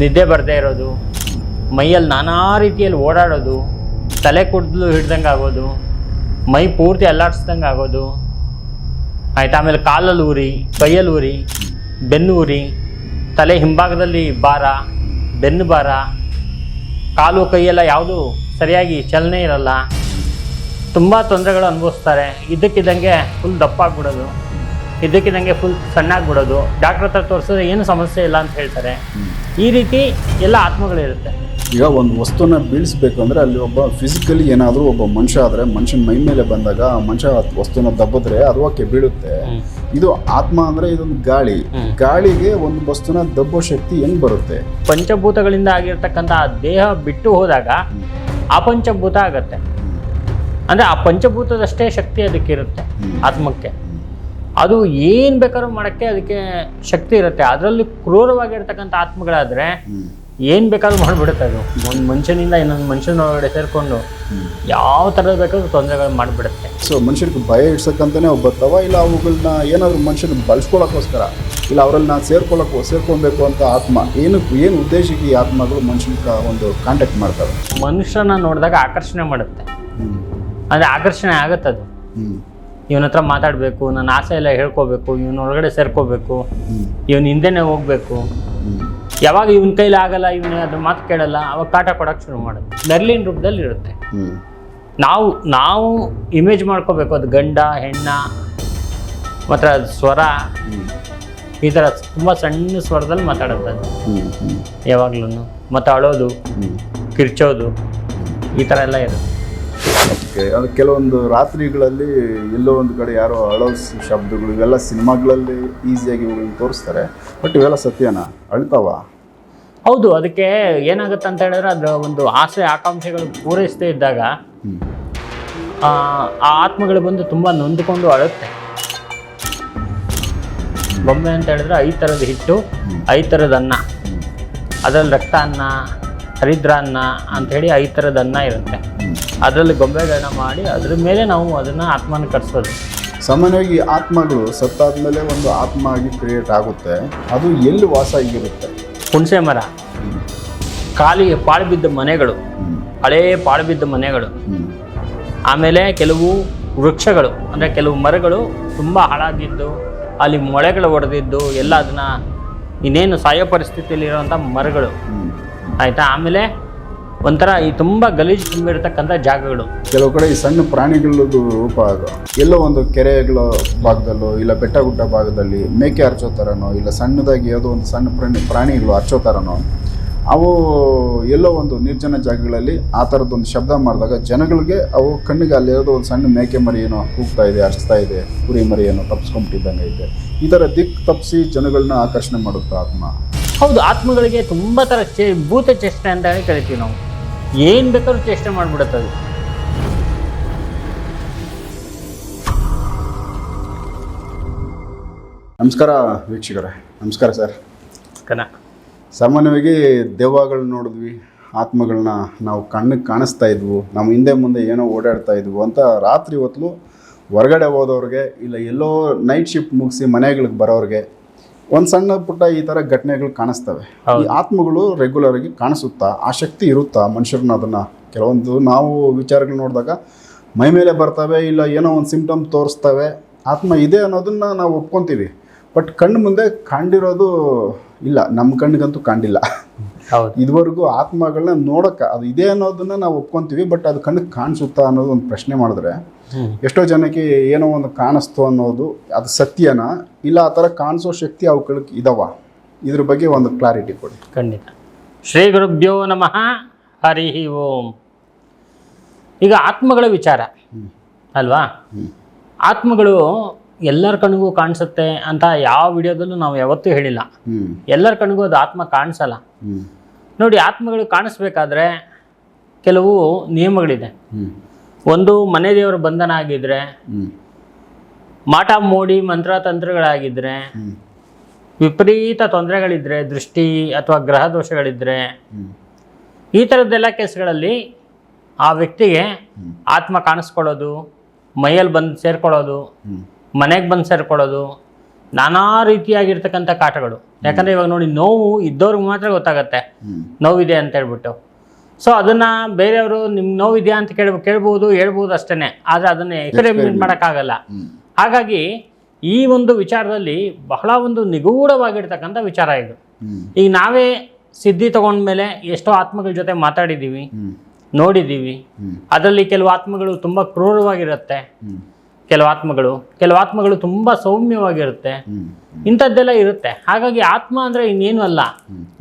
ನಿದ್ದೆ ಬರದೇ ಇರೋದು, ಮೈಯಲ್ಲಿ ನಾನಾ ರೀತಿಯಲ್ಲಿ ಓಡಾಡೋದು, ತಲೆ ಕುಡ್ದು ಹಿಡ್ದಂಗೆ ಆಗೋದು, ಮೈ ಪೂರ್ತಿ ಅಲ್ಲಾಡಿಸ್ದಂಗೆ ಆಗೋದು, ಆಯ್ತು? ಆಮೇಲೆ ಕಾಲಲ್ಲಿ ಊರಿ, ಕೈಯಲ್ಲಿ ಊರಿ, ಬೆನ್ನು ಊರಿ, ತಲೆ ಹಿಂಭಾಗದಲ್ಲಿ ಭಾರ, ಬೆನ್ನು ಭಾರ, ಕಾಲು ಕೈಯೆಲ್ಲ ಯಾವುದು ಸರಿಯಾಗಿ ಚಲನೆ ಇರಲ್ಲ. ತುಂಬ ತೊಂದರೆಗಳು ಅನುಭವಿಸ್ತಾರೆ. ಇದಕ್ಕಿದ್ದಂಗೆ ಫುಲ್ ದಪ್ಪ ಆಗ್ಬಿಡೋದು. ಇದ್ದಕ್ಕಿದ್ದಂಗೆ ಫುಲ್ ಸಣ್ಣಾಗ್ಬಿಡೋದು. ಡಾಕ್ಟ್ರ್ ಹತ್ರ ತೋರಿಸಿದ್ರೆ ಏನು ಸಮಸ್ಯೆ ಇಲ್ಲ ಅಂತ ಹೇಳ್ತಾರೆ. ಈ ರೀತಿ ಎಲ್ಲ ಆತ್ಮಗಳಿರುತ್ತೆ. ಈಗ ಒಂದು ವಸ್ತುನ ಬೀಳಿಸ್ಬೇಕು ಅಂದ್ರೆ ಅಲ್ಲಿ ಒಬ್ಬ ಫಿಸಿಕಲಿ ಏನಾದರೂ ಒಬ್ಬ ಮನುಷ್ಯ ಆದರೆ ಮನುಷ್ಯನ ಮೈ ಮೇಲೆ ಬಂದಾಗ ಆ ಮನುಷ್ಯ ಆ ವಸ್ತುನ ದಬ್ಬಿದ್ರೆ ಅದು ಓಕೆ ಬೀಳುತ್ತೆ. ಇದು ಆತ್ಮ ಅಂದ್ರೆ ಇದೊಂದು ಗಾಳಿ. ಗಾಳಿಗೆ ಒಂದು ವಸ್ತುನ ದಬ್ಬೋ ಶಕ್ತಿ ಹೆಂಗ್ ಬರುತ್ತೆ? ಪಂಚಭೂತಗಳಿಂದ ಆಗಿರ್ತಕ್ಕಂಥ ಆ ದೇಹ ಬಿಟ್ಟು ಹೋದಾಗ ಆ ಪಂಚಭೂತ ಆಗತ್ತೆ. ಅಂದರೆ ಆ ಪಂಚಭೂತದಷ್ಟೇ ಶಕ್ತಿ ಅದಕ್ಕೆ ಇರುತ್ತೆ ಆತ್ಮಕ್ಕೆ. ಅದು ಏನು ಬೇಕಾದ್ರೂ ಮಾಡಕ್ಕೆ ಅದಕ್ಕೆ ಶಕ್ತಿ ಇರುತ್ತೆ. ಅದರಲ್ಲಿ ಕ್ರೂರವಾಗಿರ್ತಕ್ಕಂಥ ಆತ್ಮಗಳಾದರೆ ಏನ್ ಬೇಕಾದ್ರೂ ಮಾಡಿಬಿಡುತ್ತೆ ಅದು. ಒಂದು ಮನುಷ್ಯನಿಂದ ಇನ್ನೊಂದು ಮನುಷ್ಯನೊಳಗಡೆ ಸೇರಿಕೊಂಡು ಯಾವ ಥರದ ಬೇಕಾದ್ರೂ ತೊಂದರೆಗಳು ಮಾಡಿಬಿಡುತ್ತೆ. ಸೊ ಮನುಷ್ಯನಿಗೆ ಭಯ ಇಡ್ಸಕ್ಕಂತಾನೆ ಒಬ್ಬ ತವ ಇಲ್ಲ ಅವುಗಳನ್ನ ಏನಾದರೂ ಮನುಷ್ಯನ ಬಳಸ್ಕೊಳಕ್ಕೋಸ್ಕರ? ಇಲ್ಲ ಅವರಲ್ಲಿ ನಾನು ಸೇರ್ಕೊಳಕ್ ಸೇರ್ಕೊಬೇಕು ಅಂತ ಆತ್ಮ? ಏನು ಏನು ಉದ್ದೇಶಕ್ಕೆ ಈ ಆತ್ಮಗಳು ಮನುಷ್ಯನ ಒಂದು ಕಾಂಟ್ಯಾಕ್ಟ್ ಮಾಡ್ತಾರೆ ಮನುಷ್ಯನ ನೋಡಿದಾಗ ಆಕರ್ಷಣೆ ಮಾಡುತ್ತೆ. ಅಂದರೆ ಆಕರ್ಷಣೆ ಆಗುತ್ತೆ ಅದು. ಇವನ ಹತ್ರ ಮಾತಾಡಬೇಕು, ನನ್ನ ಆಸೆ ಎಲ್ಲ ಹೇಳ್ಕೋಬೇಕು, ಇವನ ಒಳಗಡೆ ಸೇರ್ಕೋಬೇಕು. ಇವನ್ ಹಿಂದೆನೆ ಹೋಗ್ಬೇಕು ಯಾವಾಗ ಇವನ ಕೈಲಿ ಆಗಲ್ಲ, ಇವನ ಅದ್ರ ಮಾತು ಕೇಳಲ್ಲ, ಅವಾಗ ಕಾಟ ಕೊಡೋಕೆ ಶುರು ಮಾಡುತ್ತೆ ನರ್ಲಿನ್ ರೂಪದಲ್ಲಿ ಇರುತ್ತೆ ನಾವು ನಾವು ಇಮೇಜ್ ಮಾಡ್ಕೋಬೇಕು, ಅದು ಗಂಡ, ಹೆಣ್ಣ, ಮಾತ್ರ ಅದು ಸ್ವರ. ಈ ಥರ ತುಂಬ ಸಣ್ಣ ಸ್ವರದಲ್ಲಿ ಮಾತಾಡುತ್ತೆ ಅದು. ಯಾವಾಗ್ಲೂ ಮತ್ತು ಅಳೋದು, ಕಿರ್ಚೋದು, ಈ ಥರ ಎಲ್ಲ ಇರುತ್ತೆ ಓಕೆ ಅದು ಕೆಲವೊಂದು ರಾತ್ರಿಗಳಲ್ಲಿ ಎಲ್ಲೋ ಒಂದು ಕಡೆ ಯಾರೋ ಅಳೋ ಶಬ್ದಗಳು ಇವೆಲ್ಲ ಸಿನಿಮಾಗಳಲ್ಲಿ ಈಸಿಯಾಗಿ ಇವುಗಳನ್ನ ತೋರಿಸ್ತಾರೆ ಬಟ್ ಇವೆಲ್ಲ ಸತ್ಯನ? ಅಳ್ತಾವ? ಹೌದು ಅದಕ್ಕೆ ಏನಾಗುತ್ತೆ ಅಂತ ಹೇಳಿದ್ರೆ ಅದರ ಒಂದು ಆಸೆ ಆಕಾಂಕ್ಷೆಗಳು ಪೂರೈಸದೇ ಇದ್ದಾಗ ಆ ಆ ಆತ್ಮಗಳು ಬಂದು ತುಂಬ ನೊಂದ್ಕೊಂಡು ಅಳುತ್ತೆ. ಬೊಂಬೆ ಅಂತ ಹೇಳಿದ್ರೆ ಐದು ಥರದ ಹಿಟ್ಟು ಐದು ಥರದ ಅನ್ನ. ಅದರಲ್ಲಿ ರಕ್ತ ಅನ್ನ ಹರಿದ್ರ ಅನ್ನ ಅಂಥೇಳಿ ಐದು ಥರದ ಅನ್ನ ಇರುತ್ತೆ. ಅದರಲ್ಲಿ ಗೊಂಬೆಗಳನ್ನ ಮಾಡಿ ಅದ್ರ ಮೇಲೆ ನಾವು ಅದನ್ನು ಆತ್ಮನ ಕಟ್ಸೋದು. ಸಾಮಾನ್ಯವಾಗಿ ಆತ್ಮಗಳು ಸತ್ತಾದ ಮೇಲೆ ಒಂದು ಆತ್ಮ ಆಗಿ ಕ್ರಿಯೇಟ್ ಆಗುತ್ತೆ. ಅದು ಎಲ್ಲಿ ವಾಸ ಆಗಿರುತ್ತೆ? ಹುಣಸೆ ಮರ. ಖಾಲಿ ಪಾಳು ಬಿದ್ದ ಮನೆಗಳು. ಹಳೇ ಪಾಳು ಬಿದ್ದ ಮನೆಗಳು. ಆಮೇಲೆ ಕೆಲವು ವೃಕ್ಷಗಳು ಅಂದರೆ ಕೆಲವು ಮರಗಳು ತುಂಬ ಹಾಳಾಗಿದ್ದು ಅಲ್ಲಿ ಮೊಳೆಗಳು ಒಡೆದಿದ್ದು ಎಲ್ಲ ಅದನ್ನ ಇನ್ನೇನು ಸಾಯೋ ಪರಿಸ್ಥಿತಿಯಲ್ಲಿ ಇರುವಂಥ ಮರಗಳು. ಆಯಿತಾ? ಆಮೇಲೆ ಒಂಥರ ಈ ತುಂಬ ಗಲೀಜು ತುಂಬಿರ್ತಕ್ಕಂಥ ಜಾಗಗಳು. ಕೆಲವು ಕಡೆ ಈ ಸಣ್ಣ ಪ್ರಾಣಿಗಳದ್ದು ರೂಪ ಅದು. ಎಲ್ಲೋ ಒಂದು ಕೆರೆಗಳ ಭಾಗದಲ್ಲೋ ಇಲ್ಲ ಬೆಟ್ಟ ಗುಡ್ಡ ಭಾಗದಲ್ಲಿ ಮೇಕೆ ಹರ್ಚೋ ಥರನೋ ಇಲ್ಲ ಸಣ್ಣದಾಗಿ ಯಾವುದೋ ಒಂದು ಸಣ್ಣ ಪ್ರಾಣಿ ಪ್ರಾಣಿಗಳು ಹರ್ಚೋ ಥರನೋ, ಅವು ಎಲ್ಲೋ ಒಂದು ನಿರ್ಜನ ಜಾಗಗಳಲ್ಲಿ ಆ ಥರದ್ದೊಂದು ಶಬ್ದ ಮಾಡಿದಾಗ ಜನಗಳಿಗೆ ಅವು ಕಣ್ಣಿಗೆ ಅಲ್ಲಿ ಯಾವುದೋ ಒಂದು ಸಣ್ಣ ಮೇಕೆ ಮರಿ ಏನೋ ಕೂಗ್ತಾ ಇದೆ ಹರಿಸ್ತಾ ಇದೆ, ಕುರಿ ಮರಿ ಏನೋ ತಪ್ಪಿಸ್ಕೊಂಬಿಟ್ಟಿದ್ದಂಗೆ ಐತೆ. ಈ ಥರ ದಿಕ್ ತಪ್ಪಿಸಿ ಜನಗಳನ್ನ ಆಕರ್ಷಣೆ ಮಾಡುತ್ತಾ ಆತ್ಮ. ಹೌದು ಆತ್ಮಗಳಿಗೆ ತುಂಬ ಥರ ಚೇ ಭೂತ ಚೇಷ್ಟೆ ಅಂತ ಹೇಳಿ ಕರಿತೀವಿ ನಾವು. ಏನು ಬೇಕಾದ್ರೂ ಚೇಷ್ಟೆ ಮಾಡಿಬಿಡುತ್ತೆ ಅದು. ನಮಸ್ಕಾರ ವೀಕ್ಷಕರೇ. ನಮಸ್ಕಾರ ಸರ್. ಕನ. ಸಾಮಾನ್ಯವಾಗಿ ದೆವ್ವಗಳನ್ನ ನೋಡಿದ್ವಿ ಆತ್ಮಗಳನ್ನ ನಾವು ಕಣ್ಣಿಗೆ ಕಾಣಿಸ್ತಾ ಇದ್ವು ನಮ್ಮ ಹಿಂದೆ ಮುಂದೆ ಏನೋ ಓಡಾಡ್ತಾ ಇದ್ವು ಅಂತ ರಾತ್ರಿ ಹೊತ್ತು ಹೊರಗಡೆ ಹೋದವ್ರಿಗೆ ಇಲ್ಲ ಎಲ್ಲೋ ನೈಟ್ ಶಿಫ್ಟ್ ಮುಗಿಸಿ ಮನೆಗಳಿಗೆ ಬರೋರಿಗೆ ಒಂದು ಸಣ್ಣ ಪುಟ್ಟ ಈ ಥರ ಘಟನೆಗಳು ಕಾಣಿಸ್ತವೆ. ಈ ಆತ್ಮಗಳು ರೆಗ್ಯುಲರ್ ಆಗಿ ಕಾಣಿಸುತ್ತಾ ಆ ಶಕ್ತಿ ಇರುತ್ತಾ ಮನುಷ್ಯರನ್ನ ಅದನ್ನ? ಕೆಲವೊಂದು ನಾವು ವಿಚಾರಗಳು ನೋಡಿದಾಗ ಮೈ ಮೇಲೆ ಬರ್ತವೆ ಇಲ್ಲ ಏನೋ ಒಂದು ಸಿಂಪ್ಟಮ್ ತೋರಿಸ್ತವೆ. ಆತ್ಮ ಇದೆ ಅನ್ನೋದನ್ನ ನಾವು ಒಪ್ಕೊಂತೀವಿ. ಬಟ್ ಕಣ್ಣು ಮುಂದೆ ಕಂಡಿರೋದು ಇಲ್ಲ. ನಮ್ಮ ಕಣ್ಣಿಗಂತೂ ಕಂಡಿಲ್ಲ ಇದುವರೆಗೂ ಆತ್ಮಗಳನ್ನ ನೋಡೋಕೆ ಅದು ಇದೆ ಅನ್ನೋದನ್ನ ನಾವು ಒಪ್ಕೊಂತೀವಿ. ಬಟ್ ಅದು ಕಣ್ಣಿಗೆ ಕಾಣಿಸುತ್ತಾ ಅನ್ನೋದು ಒಂದು ಪ್ರಶ್ನೆ ಮಾಡಿದ್ರೆ ಎಷ್ಟೋ ಜನಕ್ಕೆ ಏನೋ ಒಂದು ಕಾಣಿಸ್ತು ಅನ್ನೋದು ಅದು ಸತ್ಯನಾ? ಇಲ್ಲ ಆ ಥರ ಕಾಣಿಸೋ ಶಕ್ತಿ ಅವುಗಳಿಗೆ ಇದಾವ? ಇದ್ರ ಬಗ್ಗೆ ಒಂದು ಕ್ಲಾರಿಟಿ ಕೊಡಿ. ಖಂಡಿತ. ಶ್ರೀ ಗುರುಭ್ಯೋ ನಮಃ ಹರಿ ಓಂ. ಈಗ ಆತ್ಮಗಳ ವಿಚಾರ. ಅಲ್ವಾ? ಆತ್ಮಗಳು ಎಲ್ಲರ ಕಣ್ಣಿಗೂ ಕಾಣಿಸುತ್ತೆ ಅಂತ ಯಾವ ವಿಡಿಯೋದಲ್ಲೂ ನಾವು ಯಾವತ್ತೂ ಹೇಳಿಲ್ಲ. ಎಲ್ಲರ ಕಣ್ಣಿಗೂ ಅದು ಆತ್ಮ ಕಾಣಿಸಲ್ಲ. ನೋಡಿ ಆತ್ಮಗಳು ಕಾಣಿಸ್ಬೇಕಾದ್ರೆ ಕೆಲವು ನಿಯಮಗಳಿದೆ. ಒಂದು ಮನೆ ದೇವರ ಬಂಧನ ಆಗಿದ್ರೆ ಮಾಟ ಮೂಡಿ ಮಂತ್ರ ತಂತ್ರಗಳಾಗಿದ್ರೆ ವಿಪರೀತ ತೊಂದರೆಗಳಿದ್ರೆ ದೃಷ್ಟಿ ಅಥವಾ ಗ್ರಹ ದೋಷಗಳಿದ್ರೆ ಈ ಥರದ್ದೆಲ್ಲ ಕೇಸ್ಗಳಲ್ಲಿ ಆ ವ್ಯಕ್ತಿಗೆ ಆತ್ಮ ಕಾಣಿಸ್ಕೊಳ್ಳೋದು ಮೈಯಲ್ಲಿ ಬಂದು ಸೇರ್ಕೊಳ್ಳೋದು ಮನೆಗೆ ಬಂದು ಸೇರ್ಕೊಳ್ಳೋದು ನಾನಾ ರೀತಿಯಾಗಿರ್ತಕ್ಕಂಥ ಕಾಟಗಳು. ಯಾಕಂದ್ರೆ ಇವಾಗ ನೋಡಿ ನೋವು ಇದ್ದವ್ರಿಗೆ ಮಾತ್ರ ಗೊತ್ತಾಗತ್ತೆ. ನೋವಿದೆ ಅಂತ ಹೇಳ್ಬಿಟ್ಟು. ಸೊ ಅದನ್ನ ಬೇರೆಯವರು ನಿಮ್ ನೋವಿದೆಯಾ ಅಂತ ಕೇಳ ಕೇಳ್ಬೋದು ಹೇಳ್ಬೋದು ಅಷ್ಟೇನೆ. ಆದ್ರೆ ಅದನ್ನ ಎಕ್ಸ್ಪೆರಿಮೆಂಟ್ ಮಾಡೋಕ್ಕಾಗಲ್ಲ. ಹಾಗಾಗಿ ಈ ಒಂದು ವಿಚಾರದಲ್ಲಿ ಬಹಳ ಒಂದು ನಿಗೂಢವಾಗಿರ್ತಕ್ಕಂಥ ವಿಚಾರ ಇದು. ಈಗ ನಾವೇ ಸಿದ್ಧಿ ತಗೊಂಡ್ಮೇಲೆ ಎಷ್ಟೋ ಆತ್ಮಗಳ ಜೊತೆ ಮಾತಾಡಿದ್ದೀವಿ ನೋಡಿದ್ದೀವಿ ಅದರಲ್ಲಿ ಕೆಲವು ಆತ್ಮಗಳು ತುಂಬ ಕ್ರೂರವಾಗಿರುತ್ತೆ. ಕೆಲವು ಆತ್ಮಗಳು ಕೆಲವು ಆತ್ಮಗಳು ತುಂಬ ಸೌಮ್ಯವಾಗಿರುತ್ತೆ. ಇಂಥದ್ದೆಲ್ಲ ಇರುತ್ತೆ. ಹಾಗಾಗಿ ಆತ್ಮ ಅಂದರೆ ಇನ್ನೇನು ಅಲ್ಲ.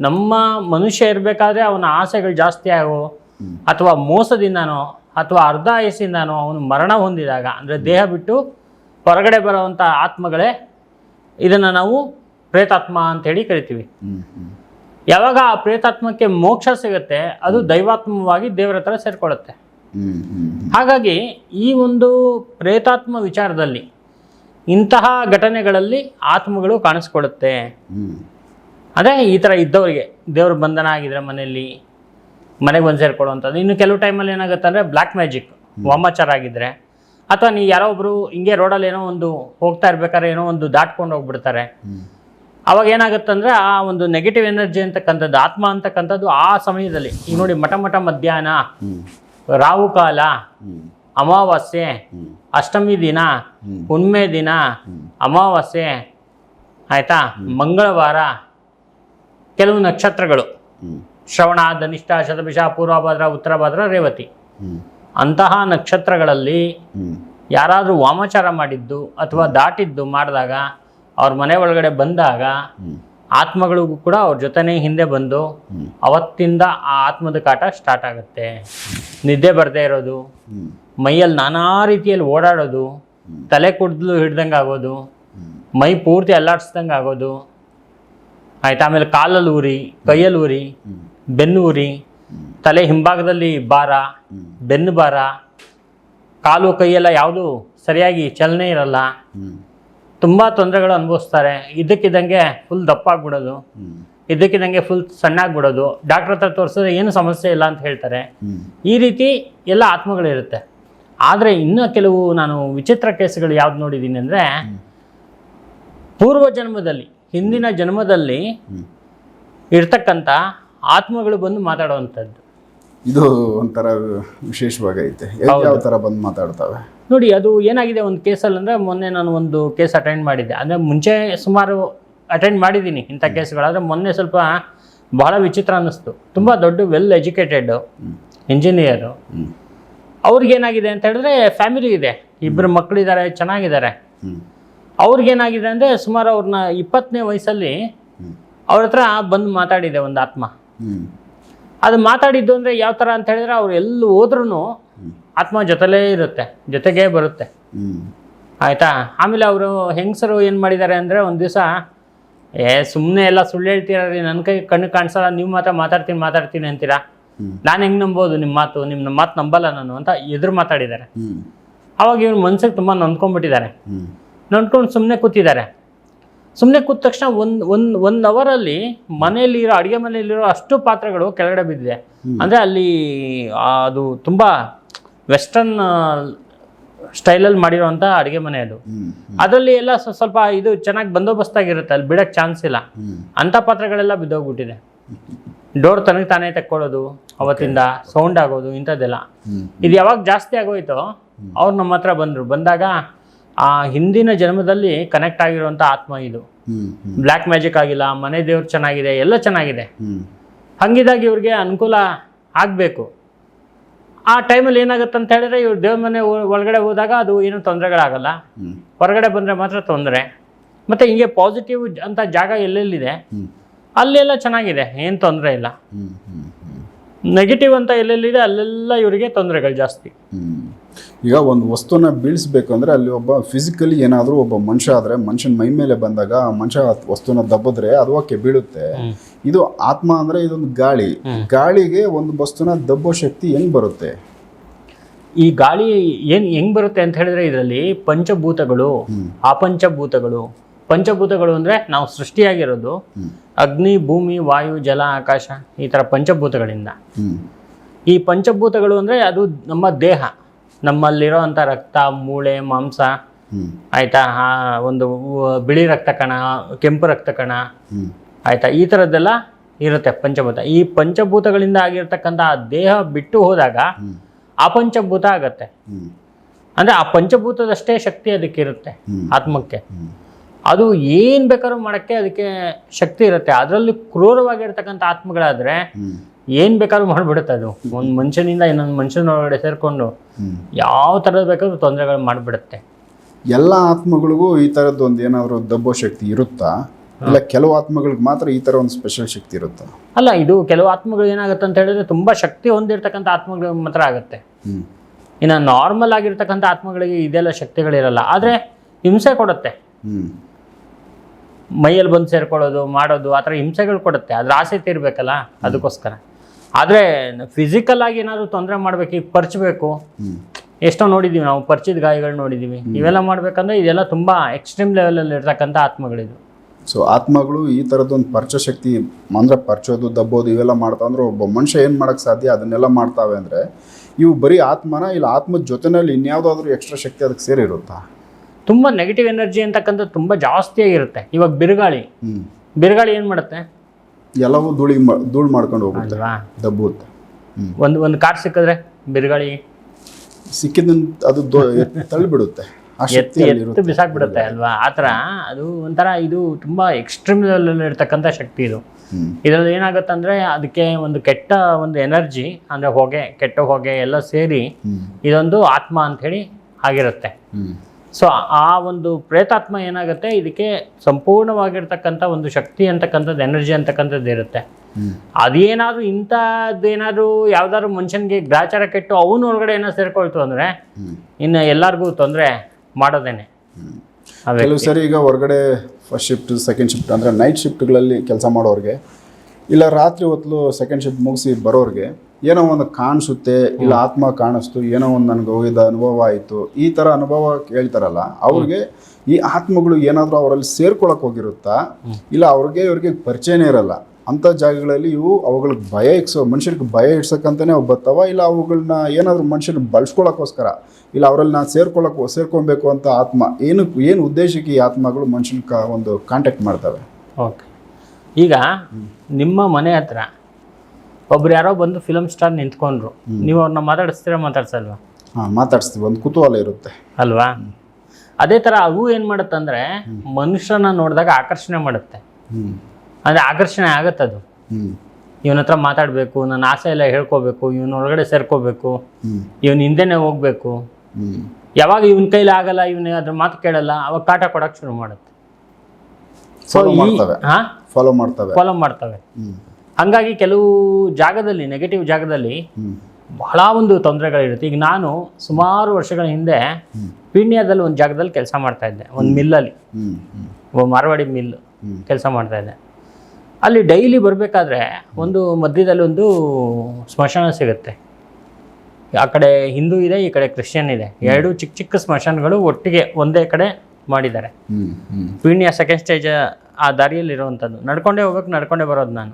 ನಮ್ಮ ಮನುಷ್ಯ ಇರಬೇಕಾದ್ರೆ ಅವನ ಆಸೆಗಳು ಜಾಸ್ತಿ ಆಗೋ. ಅಥವಾ ಮೋಸದಿಂದನೋ ಅಥವಾ ಅರ್ಧ ಆಯಸ್ಸಿಂದನೋ ಅವನು ಮರಣ ಹೊಂದಿದಾಗ ಅಂದರೆ ದೇಹ ಬಿಟ್ಟು ಹೊರಗಡೆ ಬರುವಂಥ ಆತ್ಮಗಳೇ ಇದನ್ನು ನಾವು ಪ್ರೇತಾತ್ಮ ಅಂತೇಳಿ ಕರಿತೀವಿ. ಯಾವಾಗ ಆ ಪ್ರೇತಾತ್ಮಕ್ಕೆ ಮೋಕ್ಷ ಸಿಗುತ್ತೆ ಅದು ದೈವಾತ್ಮವಾಗಿ ದೇವರ ಹತ್ರ ಸೇರ್ಕೊಳ್ಳುತ್ತೆ ಹಾಗಾಗಿ ಈ ಒಂದು ಪ್ರೇತಾತ್ಮ ವಿಚಾರದಲ್ಲಿ ಇಂತಹ ಘಟನೆಗಳಲ್ಲಿ ಆತ್ಮಗಳು ಕಾಣಿಸ್ಕೊಳ್ಳುತ್ತೆ. ಅದೇ ಈ ಥರ ಇದ್ದವರಿಗೆ, ದೇವ್ರ ಬಂಧನ ಆಗಿದ್ರೆ ಮನೆಯಲ್ಲಿ ಮನೆಗೆ ಬಂದು ಸೇರ್ಕೊಳ್ಳುವಂಥದ್ದು. ಇನ್ನು ಕೆಲವು ಟೈಮಲ್ಲಿ ಏನಾಗುತ್ತೆ ಅಂದರೆ ಬ್ಲ್ಯಾಕ್ ಮ್ಯಾಜಿಕ್ ವಾಮಾಚಾರ ಆಗಿದ್ರೆ. ಅಥವಾ ನೀವು ಯಾರೋ ಒಬ್ರು ಹಿಂಗೆ ರೋಡಲ್ಲಿ ಏನೋ ಒಂದು ಹೋಗ್ತಾ ಇರ್ಬೇಕಾದ್ರೆ ಏನೋ ಒಂದು ದಾಟ್ಕೊಂಡು ಹೋಗ್ಬಿಡ್ತಾರೆ. ಅವಾಗ ಏನಾಗುತ್ತಂದ್ರೆ ಆ ಒಂದು ನೆಗೆಟಿವ್ ಎನರ್ಜಿ ಅಂತಕ್ಕಂಥದ್ದು, ಆತ್ಮ ಅಂತಕ್ಕಂಥದ್ದು ಆ ಸಮಯದಲ್ಲಿ. ಈಗ ನೋಡಿ ಮಠ ಮಠ ಮಧ್ಯಾಹ್ನ. ಹ್ಮ್ ರಾಹು ಕಾಲ ಅಮಾವಾಸ್ಯೆ ಅಷ್ಟಮಿ ದಿನ ಹುಣ್ಮೆ ದಿನ ಅಮಾವಾಸ್ಯೆ ಆಯಿತಾ? ಮಂಗಳವಾರ ಕೆಲವು ನಕ್ಷತ್ರಗಳು. ಶ್ರವಣ ಧನಿಷ್ಠ ಶತಭಿಷ ಪೂರ್ವಭದ್ರ ಉತ್ತರಭದ್ರ ರೇವತಿ. ಅಂತಹ ನಕ್ಷತ್ರಗಳಲ್ಲಿ ಯಾರಾದರೂ ವಾಮಾಚಾರ ಮಾಡಿದ್ದು ಅಥವಾ ದಾಟಿದ್ದು ಮಾಡಿದಾಗ ಅವ್ರ ಮನೆ ಒಳಗಡೆ ಬಂದಾಗ ಆತ್ಮಗಳಿಗೂ ಕೂಡ ಅವ್ರ ಜೊತೆನೇ ಹಿಂದೆ ಬಂದು ಅವತ್ತಿಂದ ಆ ಆತ್ಮದ ಕಾಟ ಸ್ಟಾರ್ಟ್ ಆಗುತ್ತೆ. ನಿದ್ದೆ ಬರದೇ ಇರೋದು. ಮೈಯಲ್ಲಿ ನಾನಾ ರೀತಿಯಲ್ಲಿ ಓಡಾಡೋದು. ತಲೆ ಕುಡ್ದು ಹಿಡ್ದಂಗೆ ಆಗೋದು. ಮೈ ಪೂರ್ತಿ ಅಲ್ಲಾಡಿಸ್ದಂಗೆ ಆಗೋದು. ಆಯ್ತು? ಆಮೇಲೆ ಕಾಲಲ್ಲಿ ಉರಿ ಕೈಯಲ್ಲಿ ಉರಿ ಬೆನ್ನು ಉರಿ ತಲೆ ಹಿಂಭಾಗದಲ್ಲಿ ಭಾರ ಬೆನ್ನು ಭಾರ ಕಾಲು ಕೈಯೆಲ್ಲ ಯಾವುದು ಸರಿಯಾಗಿ ಚಲನೆ ಇರಲ್ಲ. ತುಂಬ ತೊಂದರೆಗಳು ಅನುಭವಿಸ್ತಾರೆ. ಇದಕ್ಕಿದ್ದಂಗೆ ಫುಲ್ ದಪ್ಪ ಆಗ್ಬಿಡೋದು ಇದಕ್ಕಿದ್ದಂಗೆ ಫುಲ್ ಸಣ್ಣ ಆಗ್ಬಿಡೋದು ಡಾಕ್ಟ್ರ್ ಹತ್ರ ತೋರಿಸಿದ್ರೆ ಏನು ಸಮಸ್ಯೆ ಇಲ್ಲ ಅಂತ ಹೇಳ್ತಾರೆ. ಈ ರೀತಿ ಎಲ್ಲ ಆತ್ಮಗಳಿರುತ್ತೆ. ಆದರೆ ಇನ್ನೂ ಕೆಲವು ನಾನು ವಿಚಿತ್ರ ಕೇಸ್ಗಳು ಯಾವ್ದು ನೋಡಿದ್ದೀನಿ ಅಂದರೆ ಪೂರ್ವ ಜನ್ಮದಲ್ಲಿ ಹಿಂದಿನ ಜನ್ಮದಲ್ಲಿ ಇರ್ತಕ್ಕಂಥ ಆತ್ಮಗಳು ಬಂದು ಮಾತಾಡುವಂಥದ್ದು. ಇದು ಒಂಥರ ವಿಶೇಷವಾಗೈತೆ. ಯಾವ ಥರ ಬಂದು ಮಾತಾಡ್ತವೆ? ನೋಡಿ ಅದು ಏನಾಗಿದೆ ಒಂದು ಕೇಸಲ್ಲಿ ಅಂದರೆ ಮೊನ್ನೆ ನಾನು ಒಂದು ಕೇಸ್ ಅಟೆಂಡ್ ಮಾಡಿದ್ದೆ. ಅಂದರೆ ಮುಂಚೆ ಸುಮಾರು ಅಟೆಂಡ್ ಮಾಡಿದ್ದೀನಿ ಇಂಥ ಕೇಸ್ಗಳಾದರೆ ಮೊನ್ನೆ ಸ್ವಲ್ಪ ಬಹಳ ವಿಚಿತ್ರ ಅನ್ನಿಸ್ತು. ತುಂಬ ದೊಡ್ಡ ವೆಲ್ ಎಜುಕೇಟೆಡ್ ಇಂಜಿನಿಯರು ಅವ್ರಿಗೇನಾಗಿದೆ ಅಂತ ಹೇಳಿದ್ರೆ ಫ್ಯಾಮಿಲಿ ಇದೆ. ಇಬ್ಬರು ಮಕ್ಕಳಿದ್ದಾರೆ ಚೆನ್ನಾಗಿದ್ದಾರೆ. ಅವ್ರಿಗೇನಾಗಿದೆ ಅಂದರೆ ಸುಮಾರು ಅವ್ರನ್ನ ಇಪ್ಪತ್ತನೇ ವಯಸ್ಸಲ್ಲಿ ಅವ್ರ ಹತ್ರ ಬಂದು ಮಾತಾಡಿದೆ ಒಂದು ಆತ್ಮ. ಅದು ಮಾತಾಡಿದ್ದು ಅಂದರೆ ಯಾವ ಥರ ಅಂತ ಹೇಳಿದ್ರೆ ಅವ್ರು ಎಲ್ಲಿ ಹೋದ್ರೂ ಆತ್ಮ ಜೊತೆಲೇ ಇರುತ್ತೆ ಜೊತೆಗೇ ಬರುತ್ತೆ. ಆಯಿತಾ? ಆಮೇಲೆ ಅವರು ಹೆಂಗಸರು ಏನು ಮಾಡಿದ್ದಾರೆ ಅಂದರೆ ಒಂದು ದಿವಸ ಏ ಸುಮ್ಮನೆ ಎಲ್ಲ ಸುಳ್ಳು ಹೇಳ್ತೀರಾ ರೀ? ನನ್ನ ಕೈ ಕಣ್ಣು ಕಾಣಿಸಲ್ಲ ನೀವು ಮಾತ್ರ ಮಾತಾಡ್ತೀನಿ ಮಾತಾಡ್ತೀನಿ ಅಂತೀರಾ? ನಾನು ಹೆಂಗೆ ನಂಬೋದು ನಿಮ್ಮ ಮಾತು ನಿಮ್ಮ ಮಾತು ನಂಬಲ್ಲ ನಾನು ಅಂತ ಎದುರು ಮಾತಾಡಿದ್ದಾರೆ. ಅವಾಗ ಇವ್ರ ಮನ್ಸಿಗೆ ತುಂಬ ನೊಂದ್ಕೊಂಡ್ಬಿಟ್ಟಿದ್ದಾರೆ. ನೊಂದ್ಕೊಂಡು ಸುಮ್ಮನೆ ಕೂತಿದ್ದಾರೆ. ಸುಮ್ಮನೆ ಕೂತ ತಕ್ಷಣ ಒಂದು ಒಂದು ಒಂದು ಅವರಲ್ಲಿ ಮನೆಯಲ್ಲಿರೋ ಅಡುಗೆ ಮನೆಯಲ್ಲಿರೋ ಅಷ್ಟು ಪಾತ್ರೆಗಳು ಕೆಳಗಡೆ ಬಿದ್ದಿದೆ. ಅಂದರೆ ಅಲ್ಲಿ ಅದು ತುಂಬ ವೆಸ್ಟರ್ನ್ ಸ್ಟೈಲಲ್ಲಿ ಮಾಡಿರೋವಂಥ ಅಡುಗೆ ಮನೆ ಅದು. ಅದರಲ್ಲಿ ಎಲ್ಲ ಸ್ವ- ಸ್ವಲ್ಪ ಇದು ಚೆನ್ನಾಗಿ ಬಂದೋಬಸ್ತಾಗಿರುತ್ತೆ ಅಲ್ಲಿ ಬಿಡೋಕ್ಕೆ ಚಾನ್ಸ್ ಇಲ್ಲ. ಅಂಥ ಪಾತ್ರೆಗಳೆಲ್ಲ ಬಿದ್ದೋಗ್ಬಿಟ್ಟಿದೆ. ಡೋರ್ ತನಗೆ ತಾನೇ ತಕ್ಕೊಳ್ಳೋದು ಅವತ್ತಿಂದ ಸೌಂಡ್ ಆಗೋದು ಇಂಥದ್ದೆಲ್ಲ. ಇದು ಯಾವಾಗ ಜಾಸ್ತಿ ಆಗೋಯ್ತೋ ಅವ್ರು ನಮ್ಮ ಹತ್ರ ಬಂದರು. ಬಂದಾಗ ಆ ಹಿಂದಿನ ಜನ್ಮದಲ್ಲಿ ಕನೆಕ್ಟ್ ಆಗಿರುವಂಥ ಆತ್ಮ ಇದು. ಬ್ಲ್ಯಾಕ್ ಮ್ಯಾಜಿಕ್ ಆಗಿಲ್ಲ ಮನೆ ದೇವ್ರು ಚೆನ್ನಾಗಿದೆ ಎಲ್ಲ ಚೆನ್ನಾಗಿದೆ. ಹಂಗಿದಾಗ ಇವ್ರಿಗೆ ಅನುಕೂಲ ಆಗಬೇಕು. ಆ ಟೈಮಲ್ಲಿ ಏನಾಗುತ್ತೆ ಅಂತ ಹೇಳಿದ್ರೆ ಇವ್ರು ದೇವ್ರ ಮನೆ ಒಳಗಡೆ ಹೋದಾಗ ಅದು ಏನೂ ತೊಂದರೆಗಳಾಗಲ್ಲ. ಹೊರಗಡೆ ಬಂದರೆ ಮಾತ್ರ ತೊಂದರೆ. ಮತ್ತು ಹಿಂಗೆ ಪಾಸಿಟಿವ್ ಅಂತ ಜಾಗ ಎಲ್ಲೆಲ್ಲಿದೆ? ಅಲ್ಲೆಲ್ಲ ಚೆನ್ನಾಗಿದೆ ಏನು ತೊಂದರೆ ಇಲ್ಲ. ನೆಗೆಟಿವ್ ಅಂತ ಎಲ್ಲೆಲ್ಲಿದೆ ಅಲ್ಲೆಲ್ಲ ಇವರಿಗೆ ತೊಂದರೆಗಳು ಜಾಸ್ತಿ. ಈಗ ಒಂದು ವಸ್ತುನ ಬೀಳಿಸ್ಬೇಕು ಅಂದ್ರೆ ಅಲ್ಲಿ ಒಬ್ಬ ಫಿಸಿಕಲಿ ಏನಾದರೂ ಒಬ್ಬ ಮನುಷ್ಯ ಆದ್ರೆ ಮನುಷ್ಯನ ಮೈ ಮೇಲೆ ಬಂದಾಗ ಆ ಮನುಷ್ಯ ಆ ವಸ್ತುನ ದಬ್ಬದ್ರೆ ಅದು ಓಕೆ ಬೀಳುತ್ತೆ. ಇದು ಆತ್ಮ ಅಂದ್ರೆ ಇದೊಂದು ಗಾಳಿ. ಗಾಳಿಗೆ ಒಂದು ವಸ್ತುನ ದಬ್ಬೋ ಶಕ್ತಿ ಹೆಂಗ್ ಬರುತ್ತೆ? ಈ ಗಾಳಿ ಏನು ಹೆಂಗ್ ಬರುತ್ತೆ ಅಂತ ಹೇಳಿದ್ರೆ ಇದರಲ್ಲಿ ಪಂಚಭೂತಗಳು. ಅಪಂಚಭೂತಗಳು. ಪಂಚಭೂತಗಳು ಅಂದರೆ ನಾವು ಸೃಷ್ಟಿಯಾಗಿರೋದು ಅಗ್ನಿ ಭೂಮಿ ವಾಯು ಜಲ ಆಕಾಶ ಈ ಥರ ಪಂಚಭೂತಗಳಿಂದ. ಈ ಪಂಚಭೂತಗಳು ಅಂದರೆ ಅದು ನಮ್ಮ ದೇಹ. ನಮ್ಮಲ್ಲಿರೋ ಅಂಥ ರಕ್ತ ಮೂಳೆ ಮಾಂಸ ಆಯ್ತಾ? ಹಾ ಒಂದು ಬಿಳಿ ರಕ್ತ ಕಣ ಕೆಂಪು ರಕ್ತ ಕಣ ಆಯ್ತಾ? ಈ ಥರದ್ದೆಲ್ಲ ಇರುತ್ತೆ ಪಂಚಭೂತ. ಈ ಪಂಚಭೂತಗಳಿಂದ ಆಗಿರ್ತಕ್ಕಂಥ ಆ ದೇಹ ಬಿಟ್ಟು ಹೋದಾಗ ಆ ಅಪಂಚಭೂತ ಆಗತ್ತೆ. ಅಂದ್ರೆ ಆ ಪಂಚಭೂತದಷ್ಟೇ ಶಕ್ತಿ ಅದಕ್ಕೆ ಇರುತ್ತೆ ಆತ್ಮಕ್ಕೆ. ಅದು ಏನ್ ಬೇಕಾದ್ರೂ ಮಾಡಕ್ಕೆ ಅದಕ್ಕೆ ಶಕ್ತಿ ಇರುತ್ತೆ. ಅದರಲ್ಲಿ ಕ್ರೂರವಾಗಿರ್ತಕ್ಕಂಥ ಆತ್ಮಗಳಾದ್ರೆ ಏನು ಬೇಕಾದ್ರೂ ಮಾಡಿಬಿಡುತ್ತೆ ಅದು. ಒಂದು ಮನುಷ್ಯನಿಂದ ಇನ್ನೊಂದು ಮನುಷ್ಯನೊಳಗಡೆ ಸೇರಿಕೊಂಡು ಯಾವ ಥರದ ಬೇಕಾದ್ರೂ ತೊಂದರೆಗಳು ಮಾಡಿಬಿಡುತ್ತೆ. ಎಲ್ಲ ಆತ್ಮಗಳಿಗೂ ಈ ಥರದ್ದೊಂದು ಏನಾದರೂ ದಬ್ಬೋ ಶಕ್ತಿ ಇರುತ್ತಾ? ಇಲ್ಲ ಕೆಲವು ಆತ್ಮಗಳಿಗೆ ಮಾತ್ರ ಈ ಥರ ಒಂದು ಸ್ಪೆಷಲ್ ಶಕ್ತಿ ಇರುತ್ತೆ? ಅಲ್ಲ ಇದು ಕೆಲವು ಆತ್ಮಗಳು ಏನಾಗುತ್ತೆ ಅಂತ ಹೇಳಿದ್ರೆ ತುಂಬ ಶಕ್ತಿ ಹೊಂದಿರತಕ್ಕಂಥ ಆತ್ಮಗಳು ಮಾತ್ರ ಆಗುತ್ತೆ. ಇನ್ನ ಇನ್ನು ನಾರ್ಮಲ್ ಆಗಿರ್ತಕ್ಕಂಥ ಆತ್ಮಗಳಿಗೆ ಇದೆಲ್ಲ ಶಕ್ತಿಗಳಿರಲ್ಲ. ಆದರೆ ಹಿಂಸೆ ಕೊಡುತ್ತೆ. ಮೈಯಲ್ಲಿ ಬಂದು ಸೇರ್ಕೊಳ್ಳೋದು ಮಾಡೋದು ಆ ಥರ ಹಿಂಸೆಗಳು ಕೊಡುತ್ತೆ. ಅದ್ರ ಆಸೆ ತೀರ್ಬೇಕಲ್ಲ ಅದಕ್ಕೋಸ್ಕರ. ಆದರೆ ಫಿಸಿಕಲ್ ಆಗಿ ಏನಾದರೂ ತೊಂದರೆ ಮಾಡಬೇಕು ಈಗ ಪರ್ಚಬೇಕು. ಎಷ್ಟೋ ನೋಡಿದ್ದೀವಿ ನಾವು ಪರ್ಚಿದ ಗಾಯಗಳು ನೋಡಿದ್ದೀವಿ ಇವೆಲ್ಲ ಮಾಡಬೇಕಂದ್ರೆ ಇದೆಲ್ಲ ತುಂಬ ಎಕ್ಸ್ಟ್ರೀಮ್ ಲೆವೆಲಲ್ಲಿ ಇರ್ತಕ್ಕಂಥ ಆತ್ಮಗಳಿದು. ಸೊ ಆತ್ಮಗಳು ಈ ಥರದ್ದೊಂದು ಪರ್ಚ ಶಕ್ತಿ ಅಂದರೆ ಪರ್ಚೋದು ದಬ್ಬೋದು ಇವೆಲ್ಲ ಮಾಡ್ತಾವ ಅಂದ್ರೆ ಒಬ್ಬ ಮನುಷ್ಯ ಏನು ಮಾಡೋಕ್ಕೆ ಸಾಧ್ಯ? ಅದನ್ನೆಲ್ಲ ಮಾಡ್ತಾವೆ ಅಂದರೆ ಇವು ಬರೀ ಆತ್ಮನ ಇಲ್ಲ ಆತ್ಮದ ಜೊತೆನಲ್ಲಿ ಇನ್ಯಾವುದಾದ್ರೂ ಎಕ್ಸ್ಟ್ರಾ ಶಕ್ತಿ ಅದಕ್ಕೆ ಸೇರಿರುತ್ತಾ? ತುಂಬ ನೆಗೆಟಿವ್ ಎನರ್ಜಿ ಅಂತಕ್ಕಂಥದ್ದು ತುಂಬ ಜಾಸ್ತಿಯಾಗಿರುತ್ತೆ. ಇವಾಗ ಬಿರುಗಾಳಿ. ಬಿರುಗಾಳಿ ಏನು ಮಾಡುತ್ತೆ? ಎಲ್ಲವೂ ಧೂಳಿ ಧೂಳು ಮಾಡ್ಕೊಂಡು ಹೋಗುತ್ತೆ. ಅಲ್ವಾ? ದಬ್ಬುತ್ತೆ ಹ್ಮ್. ಒಂದು ಒಂದು ಕಾರ್ ಸಿಕ್ಕಿದ್ರೆ ಬಿರುಗಾಳಿ ಸಿಕ್ಕಿದಂತ ಅದು ದೊ- ತಳ್ಳಿಬಿಡುತ್ತೆ. ಆ ಎತ್ತಿ ಬಿಸಾಕ್ಬಿಡುತ್ತೆ ಅಲ್ವಾ? ಆ ಥರ ಅದು ಒಂಥರ ಇದು ತುಂಬ ಎಕ್ಸ್ಟ್ರೀಮ್ ಲೆವೆಲಲ್ಲಿ ಇರ್ತಕ್ಕಂಥ ಶಕ್ತಿ ಇದು. ಹ್ಮ್. ಇದರಲ್ಲಿ ಏನಾಗುತ್ತೆ ಅಂದ್ರೆ ಅದಕ್ಕೆ ಒಂದು ಕೆಟ್ಟ ಒಂದು ಎನರ್ಜಿ ಅಂದರೆ ಹೊಗೆ ಕೆಟ್ಟ ಹೊಗೆ ಎಲ್ಲ ಸೇರಿ ಹ್ಮ್. ಇದೊಂದು ಆತ್ಮ ಅಂತ ಹೇಳಿ ಆಗಿರುತ್ತೆ. ಹ್ಮ್. ಸೊ ಆ ಒಂದು ಪ್ರೇತಾತ್ಮ ಏನಾಗುತ್ತೆ? ಇದಕ್ಕೆ ಸಂಪೂರ್ಣವಾಗಿರ್ತಕ್ಕಂಥ ಒಂದು ಶಕ್ತಿ ಅಂತಕ್ಕಂಥದ್ದು ಎನರ್ಜಿ ಅಂತಕ್ಕಂಥದ್ದು ಇರುತ್ತೆ. ಅದೇನಾದ್ರೂ ಅದೇನಾದರೂ ಇಂಥದ್ದು ಏನಾದರೂ ಯಾವ್ದಾದ್ರು ಮನುಷ್ಯನಿಗೆ ಗ್ರಾಚಾರ ಕೆಟ್ಟು ಅವನ ಒಳಗಡೆ ಏನೋ ಸೇರ್ಕೊಳ್ತು ಅಂದ್ರೆ ಇನ್ನು ಎಲ್ಲರಿಗೂ ತೊಂದರೆ ಮಾಡೋದೇನೆ. ಕೆಲವು ಸರಿ ಈಗ ಹೊರಗಡೆ ಫಸ್ಟ್ ಶಿಫ್ಟ್ ಸೆಕೆಂಡ್ ಶಿಫ್ಟ್ ಅಂದರೆ ನೈಟ್ ಶಿಫ್ಟ್ಗಳಲ್ಲಿ ಕೆಲಸ ಮಾಡೋರಿಗೆ ಇಲ್ಲ ರಾತ್ರಿ ಹೊತ್ತು ಸೆಕೆಂಡ್ ಶಿಫ್ಟ್ ಮುಗಿಸಿ ಬರೋರಿಗೆ ಏನೋ ಒಂದು ಕಾಣಿಸುತ್ತೆ ಇಲ್ಲ ಆತ್ಮ ಕಾಣಿಸ್ತು ಏನೋ ಒಂದು ನನಗೆ ಹೋಗಿದ ಅನುಭವ ಆಯಿತು ಈ ಥರ ಅನುಭವ ಕೇಳ್ತಾರಲ್ಲ ಅವ್ರಿಗೆ ಈ ಆತ್ಮಗಳು ಏನಾದರೂ ಅವರಲ್ಲಿ ಸೇರ್ಕೊಳಕ್ಕೆ ಹೋಗಿರುತ್ತಾ? ಇಲ್ಲ ಅವ್ರಿಗೆ ಇವ್ರಿಗೆ ಪರಿಚಯನೇ ಇರಲ್ಲ. ಅಂಥ ಜಾಗಗಳಲ್ಲಿ ಇವು ಅವುಗಳಿಗೆ ಭಯ ಇಕ್ಸೋ ಮನುಷ್ಯರಿಗೆ ಭಯ ಇಡ್ಸಕ್ಕಂತಲೇ ಅವು ಬರ್ತಾವ ಇಲ್ಲ ಅವುಗಳನ್ನ ಏನಾದರೂ ಮನುಷ್ಯನ ಬಳಸ್ಕೊಳಕ್ಕೋಸ್ಕರ ಇಲ್ಲ ಅವರಲ್ಲಿ ನಾನು ಸೇರ್ಕೊಳ್ಳೋಕೆ ಸೇರ್ಕೊಬೇಕು ಅಂತ ಆತ್ಮ ಏನು ಏನು ಉದ್ದೇಶಕ್ಕೆ ಈ ಆತ್ಮಗಳು ಮನುಷ್ಯನ ಕ ಒಂದು ಕಾಂಟ್ಯಾಕ್ಟ್ ಮಾಡ್ತವೆ? ಓಕೆ. ಈಗ ನಿಮ್ಮ ಮನೆ ಹತ್ರ ಒಬ್ರು ಯಾರೋ ಬಂದು ಫಿಲಮ್ ಸ್ಟಾರ್ ನಿಂತ್ಕೊಂಡ್ರು. ನೀವು ಅವ್ರನ್ನ ಮಾತಾಡಿಸ್ತೀರಾ ಮಾತಾಡ್ಸಲ್ವಾ? ಹಾಂ ಮಾತಾಡಿಸ್ತೀವಿ. ಒಂದು ಕುತೂಹಲ ಇರುತ್ತೆ. ಅಲ್ವಾ? ಅದೇ ತರ ಅವು ಏನು ಮಾಡುತ್ತಂದ್ರೆ ಮನುಷ್ಯನ ನೋಡಿದಾಗ ಆಕರ್ಷಣೆ ಮಾಡುತ್ತೆ. ಅಂದ್ರೆ ಆಕರ್ಷಣೆ ಆಗತ್ತೆ ಅದು ಇವನ ಹತ್ರ ಮಾತಾಡಬೇಕು ನನ್ನ ಆಸೆ ಎಲ್ಲ ಹೇಳ್ಕೋಬೇಕು ಇವನ ಒಳಗಡೆ ಸೇರ್ಕೋಬೇಕು ಇವನ ಹಿಂದೆನೇ ಹೋಗ್ಬೇಕು. ಯಾವಾಗ ಇವನ ಕೈಲಿ ಆಗಲ್ಲ ಇವನ ಅದ್ರ ಮಾತು ಕೇಳಲ್ಲ ಅವಾಗ ಕಾಟ ಕೊಡಕ್ ಶುರು ಮಾಡುತ್ತೆ. ಸೊ ಫಾಲೋ ಮಾಡ್ತವೆ. ಫಾಲೋ ಮಾಡ್ತವೆ. ಹಂಗಾಗಿ ಕೆಲವು ಜಾಗದಲ್ಲಿ ನೆಗೆಟಿವ್ ಜಾಗದಲ್ಲಿ ಬಹಳ ಒಂದು ತೊಂದರೆಗಳಿರುತ್ತೆ. ಈಗ ನಾನು ಸುಮಾರು ವರ್ಷಗಳ ಹಿಂದೆ ಪೀಣ್ಯದಲ್ಲಿ ಒಂದು ಜಾಗದಲ್ಲಿ ಕೆಲಸ ಮಾಡ್ತಾ ಇದ್ದೆ. ಒಂದು ಮಿಲ್ಲಲ್ಲಿ. ಮಾರವಾಡಿ ಮಿಲ್ ಕೆಲಸ ಮಾಡ್ತಾ ಇದ್ದೆ. ಅಲ್ಲಿ ಡೈಲಿ ಬರಬೇಕಾದ್ರೆ ಒಂದು ಮಧ್ಯದಲ್ಲಿ ಒಂದು ಸ್ಮಶಾನ ಸಿಗುತ್ತೆ. ಆ ಕಡೆ ಹಿಂದೂ ಇದೆ ಈ ಕಡೆ ಕ್ರಿಶ್ಚಿಯನ್ ಇದೆ. ಎರಡು ಚಿಕ್ಕ ಚಿಕ್ಕ ಸ್ಮಶಾನಗಳು ಒಟ್ಟಿಗೆ ಒಂದೇ ಕಡೆ ಮಾಡಿದ್ದಾರೆ. ಪೀಣ್ಯ ಸೆಕೆಂಡ್ ಸ್ಟೇಜ್ ಆ ದಾರಿಯಲ್ಲಿ ಇರುವಂಥದ್ದು ನಡ್ಕೊಂಡೇ ಹೋಗ್ಬೇಕು ನಡ್ಕೊಂಡೇ ಬರೋದು ನಾನು.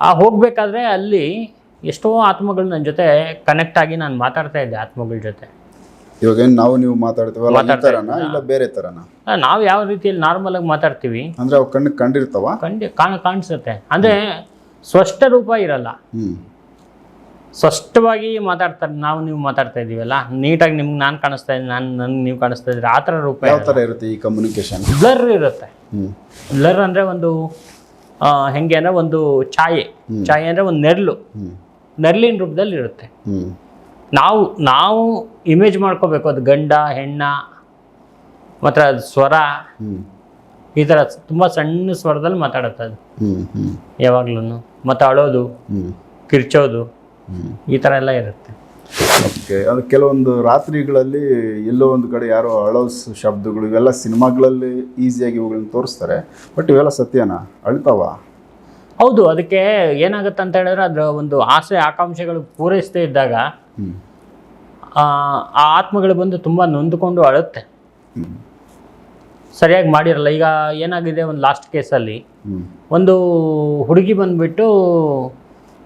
ಆ ಹೋಗಬೇಕಾದ್ರೆ ಅಲ್ಲಿ ಎಷ್ಟೋ ಆತ್ಮಗಳು ನನ್ನ ಜೊತೆ ಕನೆಕ್ಟ್ ಆಗಿ ನಾನು ಮಾತಾಡ್ತಾ ಇದ್ದೆ ಆತ್ಮಗಳ ಜೊತೆ. ಇವಾಗ ಏನು ನಾವು ನೀವು ಮಾತಾಡ್ತೀವಲ್ಲ ಇಲ್ಲ ಬೇರೆ ಥರನಾ ನಾವು ಯಾವ ರೀತಿಯಲ್ಲಿ ನಾರ್ಮಲ್ ಆಗಿ ಮಾತಾಡ್ತೀವಿ? ಅಂದ್ರೆ ಅವು ಕಣ್ಣು ಕಂಡಿರ್ತಾವ? ಕಂಡಿ ಕಾಣ ಕಾಣಿಸುತ್ತೆ. ಅಂದ್ರೆ ಸ್ಪಷ್ಟ ರೂಪ ಇರಲ್ಲ. ಸ್ಪಷ್ಟವಾಗಿ ಮಾತಾಡ್ತಾರೆ ನಾವು ನೀವು ಮಾತಾಡ್ತಾ ಇದೀವಲ್ಲ? ನೀಟಾಗಿ ನಿಮ್ಗೆ ನಾನು ಕಾಣಿಸ್ತಾ ಇದ್ದೀನಿ ನಾನು ನನ್ಗೆ ನೀವು ಕಾಣಿಸ್ತಾ ಇದ್ದೀರಿ ಆ ಥರ ರೂಪ ಯಾವ ಥರ ಇರುತ್ತೆ ಈ ಕಮ್ಯುನಿಕೇಶನ್ ಬ್ಲರ್ ಇರುತ್ತೆ. ಬ್ಲರ್ ಅಂದರೆ ಒಂದು ಹೆಂಗೆ ಅಂದರೆ ಒಂದು ಛಾಯೆ. ಛಾಯೆ ಅಂದರೆ ಒಂದು ನೆರಳು ನೆರಳಿನ ರೂಪದಲ್ಲಿ ಇರುತ್ತೆ. ನಾವು ನಾವು ಇಮೇಜ್ ಮಾಡ್ಕೋಬೇಕು. ಅದು ಗಂಡ ಹೆಣ್ಣ ಮಾತ್ರ ಅದು ಸ್ವರ. ಈ ಥರ ತುಂಬ ಸಣ್ಣ ಸ್ವರದಲ್ಲಿ ಮಾತಾಡುತ್ತೆ ಅದು. ಯಾವಾಗ್ಲೂ ಮತ್ತು ಅಳೋದು ಕಿರ್ಚೋದು. ಈ ಥರ ಎಲ್ಲ ಇರುತ್ತೆ. ಓಕೆ ಅದು ಕೆಲವೊಂದು ರಾತ್ರಿಗಳಲ್ಲಿ ಎಲ್ಲೋ ಒಂದು ಕಡೆ ಯಾರೋ ಅಳೋ ಶಬ್ದಗಳು ಇವೆಲ್ಲ ಸಿನಿಮಾಗಳಲ್ಲಿ ಈಸಿಯಾಗಿ ಇವುಗಳನ್ನ ತೋರಿಸ್ತಾರೆ ಬಟ್ ಇವೆಲ್ಲ ಸತ್ಯನ? ಅಳ್ತಾವ? ಹೌದು ಅದಕ್ಕೆ ಏನಾಗುತ್ತೆ ಅಂತ ಹೇಳಿದ್ರೆ ಅದರ ಒಂದು ಆಸೆ ಆಕಾಂಕ್ಷೆಗಳು ಪೂರೈಸದೇ ಇದ್ದಾಗ ಆ ಆ ಆತ್ಮಗಳು ಬಂದು ತುಂಬ ನೊಂದುಕೊಂಡು ಅಳುತ್ತೆ. ಸರಿಯಾಗಿ ಮಾಡಿರಲ್ಲ. ಈಗ ಏನಾಗಿದೆ ಒಂದು ಲಾಸ್ಟ್ ಕೇಸಲ್ಲಿ ಒಂದು ಹುಡುಗಿ ಬಂದುಬಿಟ್ಟು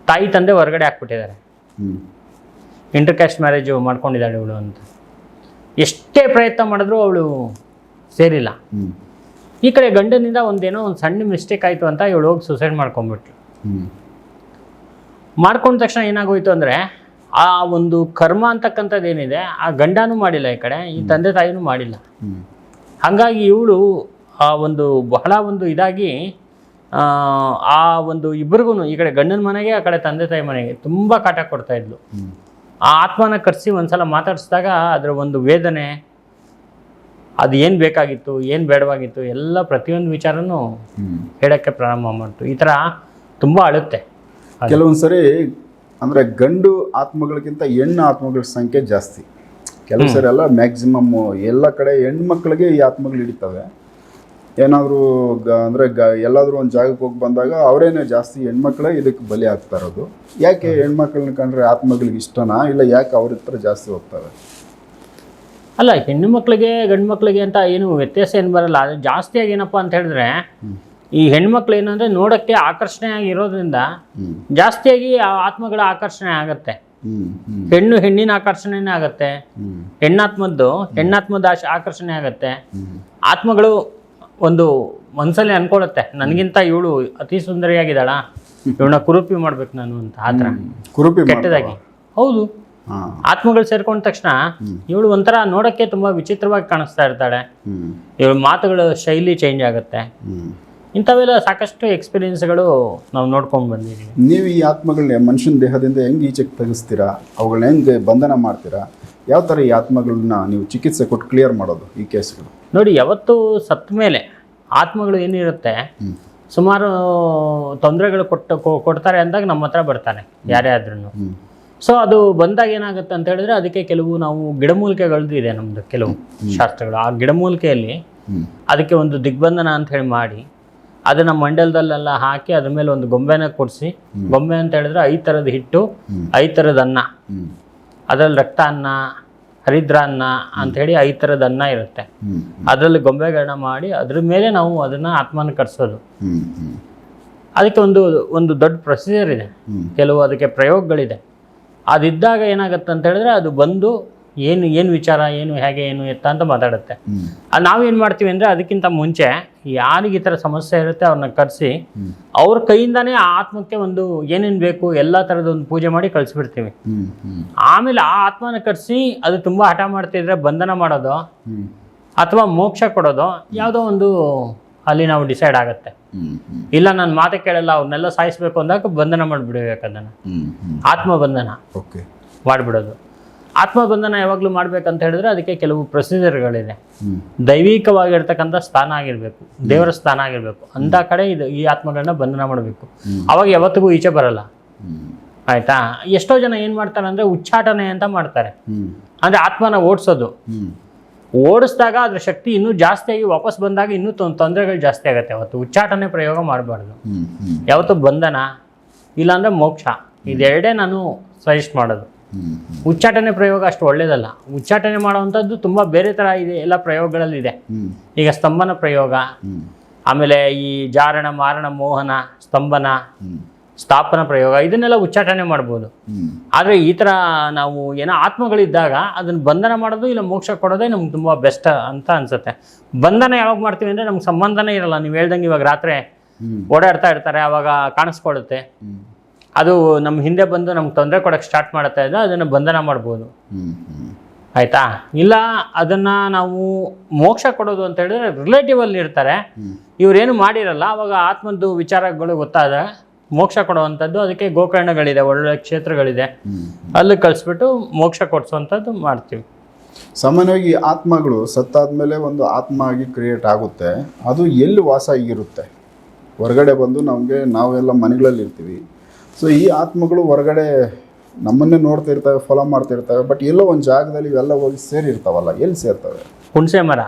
ತಾಯಿ ತಂದೆ ಹೊರಗಡೆ ಹಾಕ್ಬಿಟ್ಟಿದ್ದಾರೆ. ಇಂಟರ್ ಕ್ಯಾಸ್ಟ್ ಮ್ಯಾರೇಜು ಮಾಡ್ಕೊಂಡಿದ್ದಾಳೆ ಇವಳು ಅಂತ. ಎಷ್ಟೇ ಪ್ರಯತ್ನ ಮಾಡಿದ್ರೂ ಅವಳು ಸೇರಿಲ್ಲ. ಈ ಕಡೆ ಗಂಡನಿಂದ ಒಂದೇನೋ ಒಂದು ಸಣ್ಣ ಮಿಸ್ಟೇಕ್ ಆಯಿತು ಅಂತ ಇವಳು ಹೋಗಿ ಸುಸೈಡ್ ಮಾಡ್ಕೊಂಡ್ಬಿಟ್ಲು. ಹ್ಮ್. ಮಾಡ್ಕೊಂಡ ತಕ್ಷಣ ಏನಾಗೋಯ್ತು ಅಂದರೆ ಆ ಒಂದು ಕರ್ಮ ಅಂತಕ್ಕಂಥದ್ದು ಏನಿದೆ ಆ ಗಂಡನೂ ಮಾಡಿಲ್ಲ ಈ ಕಡೆ ಈ ತಂದೆ ತಾಯಿನೂ ಮಾಡಿಲ್ಲ. ಹಾಗಾಗಿ ಇವಳು ಆ ಒಂದು ಬಹಳ ಒಂದು ಇದಾಗಿ ಆ, ಒಂದು ಇಬ್ಬರಿಗೂ ಈ ಕಡೆ ಗಂಡನ ಮನೆಗೆ ಆ ಕಡೆ ತಂದೆ ತಾಯಿ ಮನೆಗೆ ತುಂಬ ಕಾಟ ಕೊಡ್ತಾ ಇದ್ಲು. ಆ ಆತ್ಮನ ಕರೆಸಿ ಒಂದ್ಸಲ ಮಾತಾಡಿಸಿದಾಗ ಅದರ ಒಂದು ವೇದನೆ ಅದು ಏನು ಬೇಕಾಗಿತ್ತು ಏನು ಬೇಡವಾಗಿತ್ತು ಎಲ್ಲ ಪ್ರತಿಯೊಂದು ವಿಚಾರನೂ ಹೇಳೋಕ್ಕೆ ಪ್ರಾರಂಭ ಮಾಡ್ತು. ಈ ಥರ ತುಂಬ ಅಳುತ್ತೆ. ಕೆಲವೊಂದ್ಸರಿ ಕೆಲವೊಂದು ಸರಿ ಅಂದ್ರೆ ಗಂಡು ಆತ್ಮಗಳಿಗಿಂತ ಹೆಣ್ಣು ಆತ್ಮಗಳ ಸಂಖ್ಯೆ ಜಾಸ್ತಿ. ಕೆಲವು ಸರಿ ಎಲ್ಲ ಮ್ಯಾಕ್ಸಿಮಮ್ ಎಲ್ಲ ಕಡೆ ಹೆಣ್ಮಕ್ಳಿಗೆ ಈ ಆತ್ಮಗಳು ಹಿಡಿತವೆ. ಏನಾದರೂ ಗ ಅಂದರೆ ಗ ಎಲ್ಲಾದರೂ ಒಂದು ಜಾಗಕ್ಕೆ ಹೋಗಿ ಬಂದಾಗ ಅವರೇನೆ ಜಾಸ್ತಿ ಹೆಣ್ಮಕ್ಳೇ ಇದಕ್ಕೆ ಬಲಿ ಆಗ್ತಾ ಇರೋದು. ಯಾಕೆ ಹೆಣ್ಮಕ್ಳನ್ನ ಕಂಡ್ರೆ ಆತ್ಮಗಳಿಗೆ ಇಷ್ಟನಾ? ಇಲ್ಲ ಯಾಕೆ ಅವ್ರ ಹತ್ರ ಜಾಸ್ತಿ ಹೋಗ್ತಾರೆ? ಅಲ್ಲ ಹೆಣ್ಣು ಮಕ್ಕಳಿಗೆ ಗಂಡು ಮಕ್ಕಳಿಗೆ ಅಂತ ಏನು ವ್ಯತ್ಯಾಸ ಏನು ಬರಲ್ಲ. ಅದು ಜಾಸ್ತಿಯಾಗಿ ಏನಪ್ಪ ಅಂತ ಹೇಳಿದ್ರೆ ಈ ಹೆಣ್ಮಕ್ಳು ಏನಂದ್ರೆ ನೋಡೋಕ್ಕೆ ಆಕರ್ಷಣೆ ಆಗಿರೋದ್ರಿಂದ ಜಾಸ್ತಿಯಾಗಿ ಆ ಆತ್ಮಗಳ ಆಕರ್ಷಣೆ ಆಗುತ್ತೆ. ಹೆಣ್ಣು ಹೆಣ್ಣಿನ ಆಕರ್ಷಣೆನೇ ಆಗುತ್ತೆ. ಹೆಣ್ಣಾತ್ಮದ್ದು ಹೆಣ್ಣಾತ್ಮದ ಆಕರ್ಷಣೆ ಆಗುತ್ತೆ. ಆತ್ಮಗಳು ಒಂದು ಮನಸ್ಸಲ್ಲಿ ಅನ್ಕೊಳ್ಳುತ್ತೆ ನನಗಿಂತ ಇವಳು ಅತಿ ಸುಂದರಿಯಾಗಿದ್ದಾಳ? ಇವಳನ್ನ ಕುರುಪಿ ಮಾಡ್ಬೇಕು ನಾನು ಅಂತ ಆತರ ಕುರುಪಿ ಕೆಟ್ಟದಾಗಿ. ಹೌದು. ಆತ್ಮಗಳು ಸೇರ್ಕೊಂಡ ತಕ್ಷಣ ಇವಳು ಒಂಥರ ನೋಡೋಕ್ಕೆ ತುಂಬ ವಿಚಿತ್ರವಾಗಿ ಕಾಣಿಸ್ತಾ ಇರ್ತಾಳೆ. ಇವಳ ಮಾತುಗಳ ಶೈಲಿ ಚೇಂಜ್ ಆಗುತ್ತೆ. ಇಂಥವೆಲ್ಲ ಸಾಕಷ್ಟು ಎಕ್ಸ್ಪೀರಿಯನ್ಸ್ಗಳು ನಾವು ನೋಡ್ಕೊಂಡು ಬಂದಿದ್ದೀವಿ ನೀವು ಈ ಆತ್ಮಗಳನ್ನ ಮನುಷ್ಯನ ದೇಹದಿಂದ ಹೆಂಗೆ ಈಚೆಗೆ ತೆಗೆಸ್ತೀರಾ? ಅವುಗಳನ್ನ ಹೆಂಗೆ ಬಂಧನ ಮಾಡ್ತೀರಾ? ಯಾವ ಥರ ಈ ಆತ್ಮಗಳನ್ನ ನೀವು ಚಿಕಿತ್ಸೆ ಕೊಟ್ಟು ಕ್ಲಿಯರ್ ಮಾಡೋದು ಈ ಕೇಸ್ಗಳು? ನೋಡಿ ಯಾವತ್ತು ಸತ್ತ ಮೇಲೆ ಆತ್ಮಗಳು ಏನಿರುತ್ತೆ. ಸುಮಾರು ತೊಂದರೆಗಳು ಕೊಟ್ಟು ಕೊಡ್ತಾರೆ ಅಂದಾಗ ನಮ್ಮ ಹತ್ರ ಬರ್ತಾನೆ ಯಾರೇ ಆದ್ರೂ ಸೊ ಅದು ಬಂದಾಗ ಏನಾಗುತ್ತೆ ಅಂತ ಹೇಳಿದ್ರೆ ಅದಕ್ಕೆ ಕೆಲವು ನಾವು ಗಿಡಮೂಲಿಕೆಗಳದ್ದು ಇದೆ ನಮ್ಮದು ಕೆಲವು ಶಾಸ್ತ್ರಗಳು. ಆ ಗಿಡಮೂಲಿಕೆಯಲ್ಲಿ ಅದಕ್ಕೆ ಒಂದು ದಿಗ್ಬಂಧನ ಅಂತ ಹೇಳಿ ಮಾಡಿ ಅದನ್ನ ಮಂಡಲದಲ್ಲೆಲ್ಲ ಹಾಕಿ ಅದ್ರ ಮೇಲೆ ಒಂದು ಗೊಂಬೆನ ಕೊಡಿಸಿ ಗೊಂಬೆ ಅಂತ ಹೇಳಿದ್ರೆ ಐದು ಥರದ ಹಿಟ್ಟು. ಐದು ಥರದ ಅನ್ನ. ಅದರಲ್ಲಿ ರಕ್ತ ಅನ್ನ ಹರಿದ್ರ ಅನ್ನ ಅಂಥೇಳಿ ಐದು ಥರದ ಅನ್ನ ಇರುತ್ತೆ. ಅದರಲ್ಲಿ ಗೊಂಬೆಗಳನ್ನ ಮಾಡಿ ಅದ್ರ ಮೇಲೆ ನಾವು ಅದನ್ನು ಆತ್ಮನ ಹ್ಮ್ ಅದಕ್ಕೆ ಒಂದು ಒಂದು ದೊಡ್ಡ ಪ್ರೊಸೀಜರ್ ಇದೆ. ಕೆಲವು ಅದಕ್ಕೆ ಪ್ರಯೋಗಗಳಿದೆ. ಅದಿದ್ದಾಗ ಏನಾಗುತ್ತೆ ಅಂತ ಹೇಳಿದ್ರೆ ಅದು ಬಂದು ಏನು ಏನು ವಿಚಾರ ಏನು ಹೇಗೆ ಏನು ಎತ್ತ ಅಂತ ಮಾತಾಡುತ್ತೆ. ನಾವೇನು ಮಾಡ್ತೀವಿ ಅಂದರೆ ಅದಕ್ಕಿಂತ ಮುಂಚೆ ಯಾರಿಗೆ ಈ ಥರ ಸಮಸ್ಯೆ ಇರುತ್ತೆ ಅವ್ರನ್ನ ಕರೆಸಿ. ಅವ್ರ ಕೈಯಿಂದಾನೇ ಆ ಆತ್ಮಕ್ಕೆ ಒಂದು ಏನೇನು ಬೇಕು ಎಲ್ಲ ಥರದ ಒಂದು ಪೂಜೆ ಮಾಡಿ ಕಳಿಸ್ಬಿಡ್ತೀವಿ. ಆಮೇಲೆ ಆ ಆತ್ಮನ ಕರೆಸಿ ಅದು ತುಂಬ ಹಠ ಮಾಡ್ತಿದ್ರೆ ಬಂಧನ ಮಾಡೋದು ಅಥವಾ ಮೋಕ್ಷ ಕೊಡೋದು ಯಾವುದೋ ಒಂದು ಅಲ್ಲಿ ನಾವು ಡಿಸೈಡ್ ಆಗುತ್ತೆ. ಇಲ್ಲ ನನ್ನ ಮಾತೆ ಕೇಳಲ್ಲ ಅವ್ರನ್ನೆಲ್ಲ ಸಾಯಿಸ್ಬೇಕು ಅಂದಾಗ ಬಂಧನ ಮಾಡಿಬಿಡ್ಬೇಕು ಅದನ್ನು. ಆತ್ಮ ಬಂಧನ ಓಕೆ. ಮಾಡಿಬಿಡೋದು. ಆತ್ಮ ಬಂಧನ ಯಾವಾಗಲೂ ಮಾಡ್ಬೇಕಂತ ಹೇಳಿದ್ರೆ ಅದಕ್ಕೆ ಕೆಲವು ಪ್ರೊಸೀಜರ್ಗಳಿದೆ. ದೈವಿಕವಾಗಿರ್ತಕ್ಕಂಥ ಸ್ಥಾನ ಆಗಿರಬೇಕು. ದೇವರ ಸ್ಥಾನ ಆಗಿರಬೇಕು. ಅಂಥ ಕಡೆ ಇದು ಈ ಆತ್ಮಗಳನ್ನ ಬಂಧನ ಮಾಡಬೇಕು. ಅವಾಗ ಯಾವತ್ತಿಗೂ ಈಚೆ ಬರಲ್ಲ. ಆಯ್ತಾ? ಎಷ್ಟೋ ಜನ ಏನು ಮಾಡ್ತಾರೆ ಅಂದ್ರೆ ಉಚ್ಚಾಟನೆ ಅಂತ ಮಾಡ್ತಾರೆ. ಅಂದ್ರೆ ಆತ್ಮನ ಓಡಿಸೋದು. ಓಡಿಸಿದಾಗ ಅದ್ರ ಶಕ್ತಿ ಇನ್ನೂ ಜಾಸ್ತಿಯಾಗಿ ವಾಪಸ್ ಬಂದಾಗ ಇನ್ನೂ ತೊಂದರೆಗಳು ಜಾಸ್ತಿ ಆಗುತ್ತೆ ಅವತ್ತು ಉಚ್ಚಾಟನೆ ಪ್ರಯೋಗ ಮಾಡಬಾರ್ದು. ಯಾವತ್ತು ಬಂಧನ? ಇಲ್ಲಾಂದ್ರೆ ಮೋಕ್ಷ. ಇದೆರಡೇ ನಾನು ಸಜೆಸ್ಟ್ ಮಾಡೋದು. ಉಚ್ಚಾಟನೆ ಪ್ರಯೋಗ ಅಷ್ಟು ಒಳ್ಳೇದಲ್ಲ. ಉಚ್ಚಾಟನೆ ಮಾಡುವಂಥದ್ದು ತುಂಬ ಬೇರೆ ಥರ ಇದೆ ಎಲ್ಲ ಪ್ರಯೋಗಗಳಲ್ಲಿದೆ. ಈಗ ಸ್ತಂಭನ ಪ್ರಯೋಗ ಆಮೇಲೆ ಈ ಜಾರಣ ಮಾರಣ ಮೋಹನ ಸ್ತಂಭನ ಸ್ಥಾಪನ ಪ್ರಯೋಗ ಇದನ್ನೆಲ್ಲ ಉಚ್ಚಾಟನೆ ಮಾಡ್ಬೋದು. ಆದರೆ ಈ ಥರ ನಾವು ಏನೋ ಆತ್ಮಗಳಿದ್ದಾಗ ಅದನ್ನು ಬಂಧನ ಮಾಡೋದು ಇಲ್ಲ ಮೋಕ್ಷ ಕೊಡೋದೇ ನಮ್ಗೆ ತುಂಬ ಬೆಸ್ಟ್ ಅಂತ ಅನಿಸುತ್ತೆ. ಬಂಧನ ಯಾವಾಗ ಮಾಡ್ತೀವಿ ಅಂದರೆ ನಮ್ಗೆ ಸಂಬಂಧನೇ ಇರಲ್ಲ. ನೀವು ಹೇಳ್ದಂಗೆ ಇವಾಗ ರಾತ್ರಿ ಓಡಾಡ್ತಾ ಇರ್ತಾರೆ ಆವಾಗ ಕಾಣಿಸ್ಕೊಳ್ಳುತ್ತೆ ಅದು ನಮ್ಮ ಹಿಂದೆ ಬಂದು ನಮ್ಗೆ ತೊಂದರೆ ಕೊಡೋಕ್ಕೆ ಸ್ಟಾರ್ಟ್ ಮಾಡುತ್ತಾ ಇದ್ದರೆ ಅದನ್ನು ಬಂಧನ ಮಾಡ್ಬೋದು. ಆಯಿತಾ? ಇಲ್ಲ ಅದನ್ನು ನಾವು ಮೋಕ್ಷ ಕೊಡೋದು ಅಂತ ಹೇಳಿದ್ರೆ ರಿಲೇಟಿವಲ್ಲಿ ಇರ್ತಾರೆ. ಇವರೇನು ಮಾಡಿರಲ್ಲ ಅವಾಗ ಆತ್ಮದ್ದು ವಿಚಾರಗಳು ಗೊತ್ತಾದ ಮೋಕ್ಷ ಕೊಡುವಂಥದ್ದು ಅದಕ್ಕೆ ಗೋಕರ್ಣಗಳಿದೆ ಒಳ್ಳೆ ಕ್ಷೇತ್ರಗಳಿದೆ. ಅಲ್ಲಿ ಕಳಿಸ್ಬಿಟ್ಟು ಮೋಕ್ಷ ಕೊಡಿಸುವಂಥದ್ದು ಮಾಡ್ತೀವಿ. ಸಾಮಾನ್ಯವಾಗಿ ಆತ್ಮಗಳು ಸತ್ತಾದ್ಮೇಲೆ ಒಂದು ಆತ್ಮ ಆಗಿ ಕ್ರಿಯೇಟ್ ಆಗುತ್ತೆ. ಅದು ಎಲ್ಲಿ ವಾಸ ಆಗಿರುತ್ತೆ? ಹೊರಗಡೆ ಬಂದು ನಮಗೆ ನಾವೆಲ್ಲ ಮನೆಗಳಲ್ಲಿ ಇರ್ತೀವಿ. ಸೊ ಈ ಆತ್ಮಗಳು ಹೊರಗಡೆ ನಮ್ಮನ್ನೇ ನೋಡ್ತಾ ಇರ್ತವೆ ಫಾಲೋ ಮಾಡ್ತಾ ಇರ್ತವೆ ಬಟ್ ಎಲ್ಲೋ ಒಂದು ಜಾಗದಲ್ಲಿ ಇವೆಲ್ಲ ಹೋಗಿ ಸೇರಿರ್ತಾವಲ್ಲ ಎಲ್ಲಿ ಸೇರ್ತವೆ? ಹುಣಸೆ ಮರ.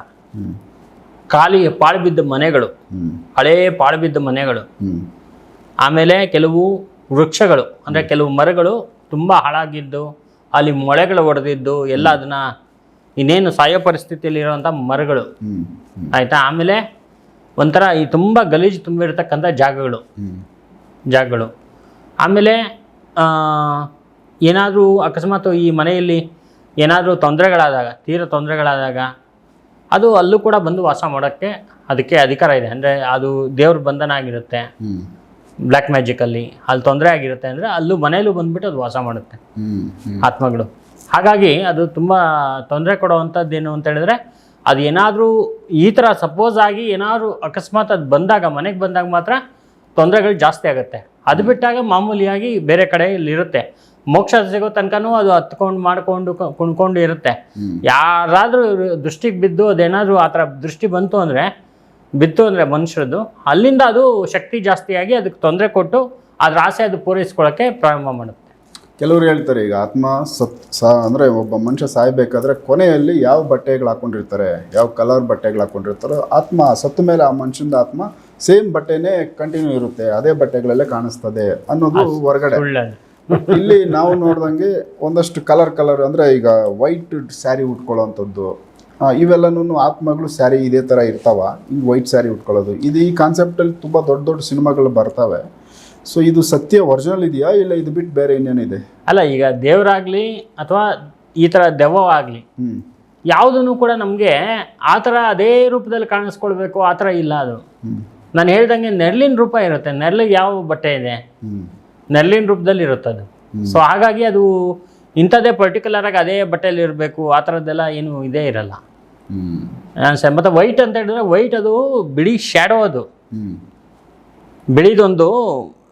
ಖಾಲಿ ಪಾಳು ಬಿದ್ದ ಮನೆಗಳು. ಹಳೇ ಪಾಳು ಬಿದ್ದ ಮನೆಗಳು. ಆಮೇಲೆ ಕೆಲವು ವೃಕ್ಷಗಳು ಅಂದರೆ ಕೆಲವು ಮರಗಳು ತುಂಬ ಹಾಳಾಗಿದ್ದು ಅಲ್ಲಿ ಮೊಳೆಗಳು ಒಡೆದಿದ್ದು ಎಲ್ಲ ಅದನ್ನ ಇನ್ನೇನು ಸಾಯೋ ಪರಿಸ್ಥಿತಿಯಲ್ಲಿ ಇರುವಂಥ ಮರಗಳು. ಆಯಿತಾ? ಆಮೇಲೆ ಒಂಥರ ಈ ತುಂಬ ಗಲೀಜು ತುಂಬಿರ್ತಕ್ಕಂಥ ಜಾಗಗಳು. ಜಾಗಗಳು. ಆಮೇಲೆ ಏನಾದರೂ ಅಕಸ್ಮಾತ್ ಈ ಮನೆಯಲ್ಲಿ ಏನಾದರೂ ತೊಂದರೆಗಳಾದಾಗ ತೀರ ತೊಂದರೆಗಳಾದಾಗ ಅದು ಅಲ್ಲೂ ಕೂಡ ಬಂದು ವಾಸ ಮಾಡೋಕ್ಕೆ ಅದಕ್ಕೆ ಅಧಿಕಾರ ಇದೆ. ಅಂದರೆ ಅದು ದೇವ್ರ ಬಂಧನ ಆಗಿರುತ್ತೆ. ಬ್ಲ್ಯಾಕ್ ಮ್ಯಾಜಿಕಲ್ಲಿ ಅಲ್ಲಿ. ತೊಂದರೆ ಆಗಿರುತ್ತೆ ಅಂದರೆ ಅಲ್ಲೂ ಮನೆಯಲ್ಲೂ ಬಂದ್ಬಿಟ್ಟು ಅದು ವಾಸ ಮಾಡುತ್ತೆ. ಆತ್ಮಗಳು. ಹಾಗಾಗಿ ಅದು ತುಂಬ ತೊಂದರೆ ಕೊಡುವಂಥದ್ದು ಏನು ಅಂತ ಹೇಳಿದ್ರೆ ಅದು ಏನಾದರೂ ಈ ಥರ ಸಪೋಸ್ ಆಗಿ ಏನಾದರೂ ಅಕಸ್ಮಾತ್ ಅದು ಬಂದಾಗ ಮನೆಗೆ ಬಂದಾಗ ಮಾತ್ರ ತೊಂದರೆಗಳು ಜಾಸ್ತಿ ಆಗುತ್ತೆ. ಅದು ಬಿಟ್ಟಾಗ ಮಾಮೂಲಿಯಾಗಿ ಬೇರೆ ಕಡೆ ಇಲ್ಲಿ ಇರುತ್ತೆ ಮೋಕ್ಷ ಸಿಗೋ ತನಕನೂ ಅದು ಹತ್ಕೊಂಡು ಮಾಡಿಕೊಂಡು ಕುಣ್ಕೊಂಡು ಇರುತ್ತೆ. ಯಾರಾದರೂ ದೃಷ್ಟಿಗೆ ಬಿದ್ದು ಅದೇನಾದರೂ ಆ ಥರ ದೃಷ್ಟಿ ಬಂತು ಅಂದರೆ ಬಿತ್ತು ಅಂದರೆ ಮನುಷ್ಯರದ್ದು ಅಲ್ಲಿಂದ ಅದು ಶಕ್ತಿ ಜಾಸ್ತಿಯಾಗಿ ಅದಕ್ಕೆ ತೊಂದರೆ ಕೊಟ್ಟು ಅದ್ರ ಆಸೆ ಅದು ಪೂರೈಸ್ಕೊಳ್ಳೋಕ್ಕೆ ಪ್ರಾರಂಭ ಮಾಡುತ್ತೆ. ಕೆಲವರು ಹೇಳ್ತಾರೆ ಈಗ ಆತ್ಮ ಸತ್ ಸಾ ಅಂದರೆ ಒಬ್ಬ ಮನುಷ್ಯ ಸಾಯಬೇಕಾದ್ರೆ ಕೊನೆಯಲ್ಲಿ ಯಾವ ಬಟ್ಟೆಗಳು ಹಾಕೊಂಡಿರ್ತಾರೆ ಯಾವ ಕಲರ್ ಬಟ್ಟೆಗಳು ಹಾಕೊಂಡಿರ್ತಾರೋ ಆತ್ಮ ಸತ್ತ ಮೇಲೆ ಆ ಮನುಷ್ಯನ ಆತ್ಮ ಸೇಮ್ ಬಟ್ಟೆನೇ ಕಂಟಿನ್ಯೂ ಇರುತ್ತೆ ಅದೇ ಬಟ್ಟೆಗಳಲ್ಲೇ ಕಾಣಿಸ್ತದೆ ಅನ್ನೋದು ಹೊರಗಡೆ. ಇಲ್ಲಿ ನಾವು ನೋಡ್ದಂಗೆ ಒಂದಷ್ಟು ಕಲರ್ ಕಲರ್ ಅಂದರೆ ಈಗ ವೈಟ್ ಸ್ಯಾರಿ ಉಟ್ಕೊಳ್ಳೋವಂಥದ್ದು ಇವೆಲ್ಲನೂ ಆತ್ಮಗಳು ಸ್ಯಾರಿ ಇದೇ ಥರ ಇರ್ತಾವ ಹಿಂಗೆ ವೈಟ್ ಸ್ಯಾರಿ ಉಟ್ಕೊಳ್ಳೋದು. ಇದು ಈ ಕಾನ್ಸೆಪ್ಟಲ್ಲಿ ತುಂಬ ದೊಡ್ಡ ದೊಡ್ಡ ಸಿನಿಮಾಗಳು ಬರ್ತವೆ. ಸೊ ಇದು ಸತ್ಯ ಒರಿಜಿನಲ್ ಇದೆಯಾ ಇಲ್ಲ ಇದು ಬಿಟ್ಟು ಬೇರೆ ಇನ್ನೇನಿದೆ? ಅಲ್ಲ ಈಗ ದೇವರಾಗಲಿ ಅಥವಾ ಈ ಥರ ದೆವ್ವವಾಗಲಿ ಯಾವುದನ್ನು ಯಾವುದೂ ಕೂಡ ನಮಗೆ ಆ ಥರ ಅದೇ ರೂಪದಲ್ಲಿ ಕಾಣಿಸ್ಕೊಳ್ಬೇಕು ಆ ಥರ ಇಲ್ಲ ಅದು. ನಾನು ಹೇಳ್ದಂಗೆ ನೆರಳಿನ ರೂಪ ಇರುತ್ತೆ. ನೆರಳಿಗೆ ಯಾವ ಬಟ್ಟೆ ಇದೆ? ನೆರಳಿನ ರೂಪದಲ್ಲಿ ಇರುತ್ತೆ ಅದು. ಸೊ ಹಾಗಾಗಿ ಅದು ಇಂಥದ್ದೇ ಪರ್ಟಿಕ್ಯುಲರ್ ಆಗಿ ಅದೇ ಬಟ್ಟೆಯಲ್ಲಿ ಇರಬೇಕು ಆ ಥರದ್ದೆಲ್ಲ ಏನು ಇದೇ ಇರಲ್ಲ. ನಾನು ಮತ್ತು ವೈಟ್ ಅಂತ ಹೇಳಿದ್ರೆ ವೈಟ್ ಅದು ಬಿಳಿ ಶ್ಯಾಡೋ ಅದು. ಬಿಳಿದೊಂದು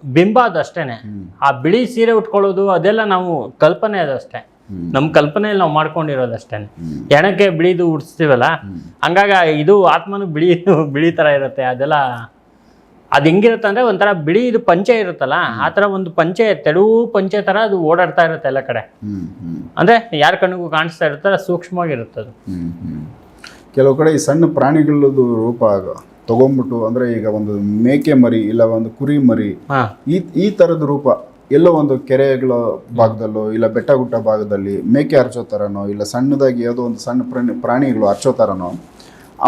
ಬಿಂಬ ಅದು ಅಷ್ಟೇನೆ. ಆ ಬಿಳಿ ಸೀರೆ ಉಟ್ಕೊಳ್ಳೋದು ಅದೆಲ್ಲ ನಾವು ಕಲ್ಪನೆ ಅದು ಅಷ್ಟೇ. ಹ್ಮ್. ನಮ್ಮ ಕಲ್ಪನೆಯಲ್ಲಿ ನಾವು ಮಾಡ್ಕೊಂಡಿರೋದು. ಎಣಕ್ಕೆ ಬಿಳಿದು ಉಡ್ಸ್ತೀವಲ್ಲ ಹಂಗಾಗ ಇದು ಆತ್ಮನು ಬಿಳಿ ಬಿಳಿ ಥರ ಇರುತ್ತೆ ಅದೆಲ್ಲ ಅದು ಹೆಂಗಿರುತ್ತೆ ಅಂದರೆ ಒಂಥರ ಬಿಳಿ ಇದು ಪಂಚೆ ಇರುತ್ತಲ್ಲ ಆ ಥರ ಒಂದು ಪಂಚೆ ತೆಳು ಪಂಚೆ ಥರ ಅದು ಓಡಾಡ್ತಾ ಇರುತ್ತೆ ಎಲ್ಲ ಕಡೆ. ಅಂದ್ರೆ ಯಾರ ಕಣ್ಣಿಗೂ ಕಾಣಿಸ್ತಾ ಇರುತ್ತೆ ಸೂಕ್ಷ್ಮವಾಗಿರುತ್ತೆ ಅದು. ಕೆಲವು ಕಡೆ ಈ ಸಣ್ಣ ಪ್ರಾಣಿಗಳದ್ದು ರೂಪ ತಗೊಂಬಿಟ್ಟು ಅಂದರೆ ಈಗ ಒಂದು ಮೇಕೆ ಮರಿ ಇಲ್ಲ ಒಂದು ಕುರಿ ಮರಿ ಹಾಂ. ಈ ಈ ಥರದ ರೂಪ ಎಲ್ಲೋ ಒಂದು ಕೆರೆಗಳ ಭಾಗದಲ್ಲೋ ಇಲ್ಲ ಬೆಟ್ಟ ಗುಡ್ಡ ಭಾಗದಲ್ಲಿ ಮೇಕೆ ಹರ್ಚೋ ಥರನೋ ಇಲ್ಲ ಸಣ್ಣದಾಗಿ ಯಾವುದೋ ಒಂದು ಸಣ್ಣ ಪ್ರಾಣಿ ಪ್ರಾಣಿಗಳು ಹರ್ಚೋ ಥರನೋ,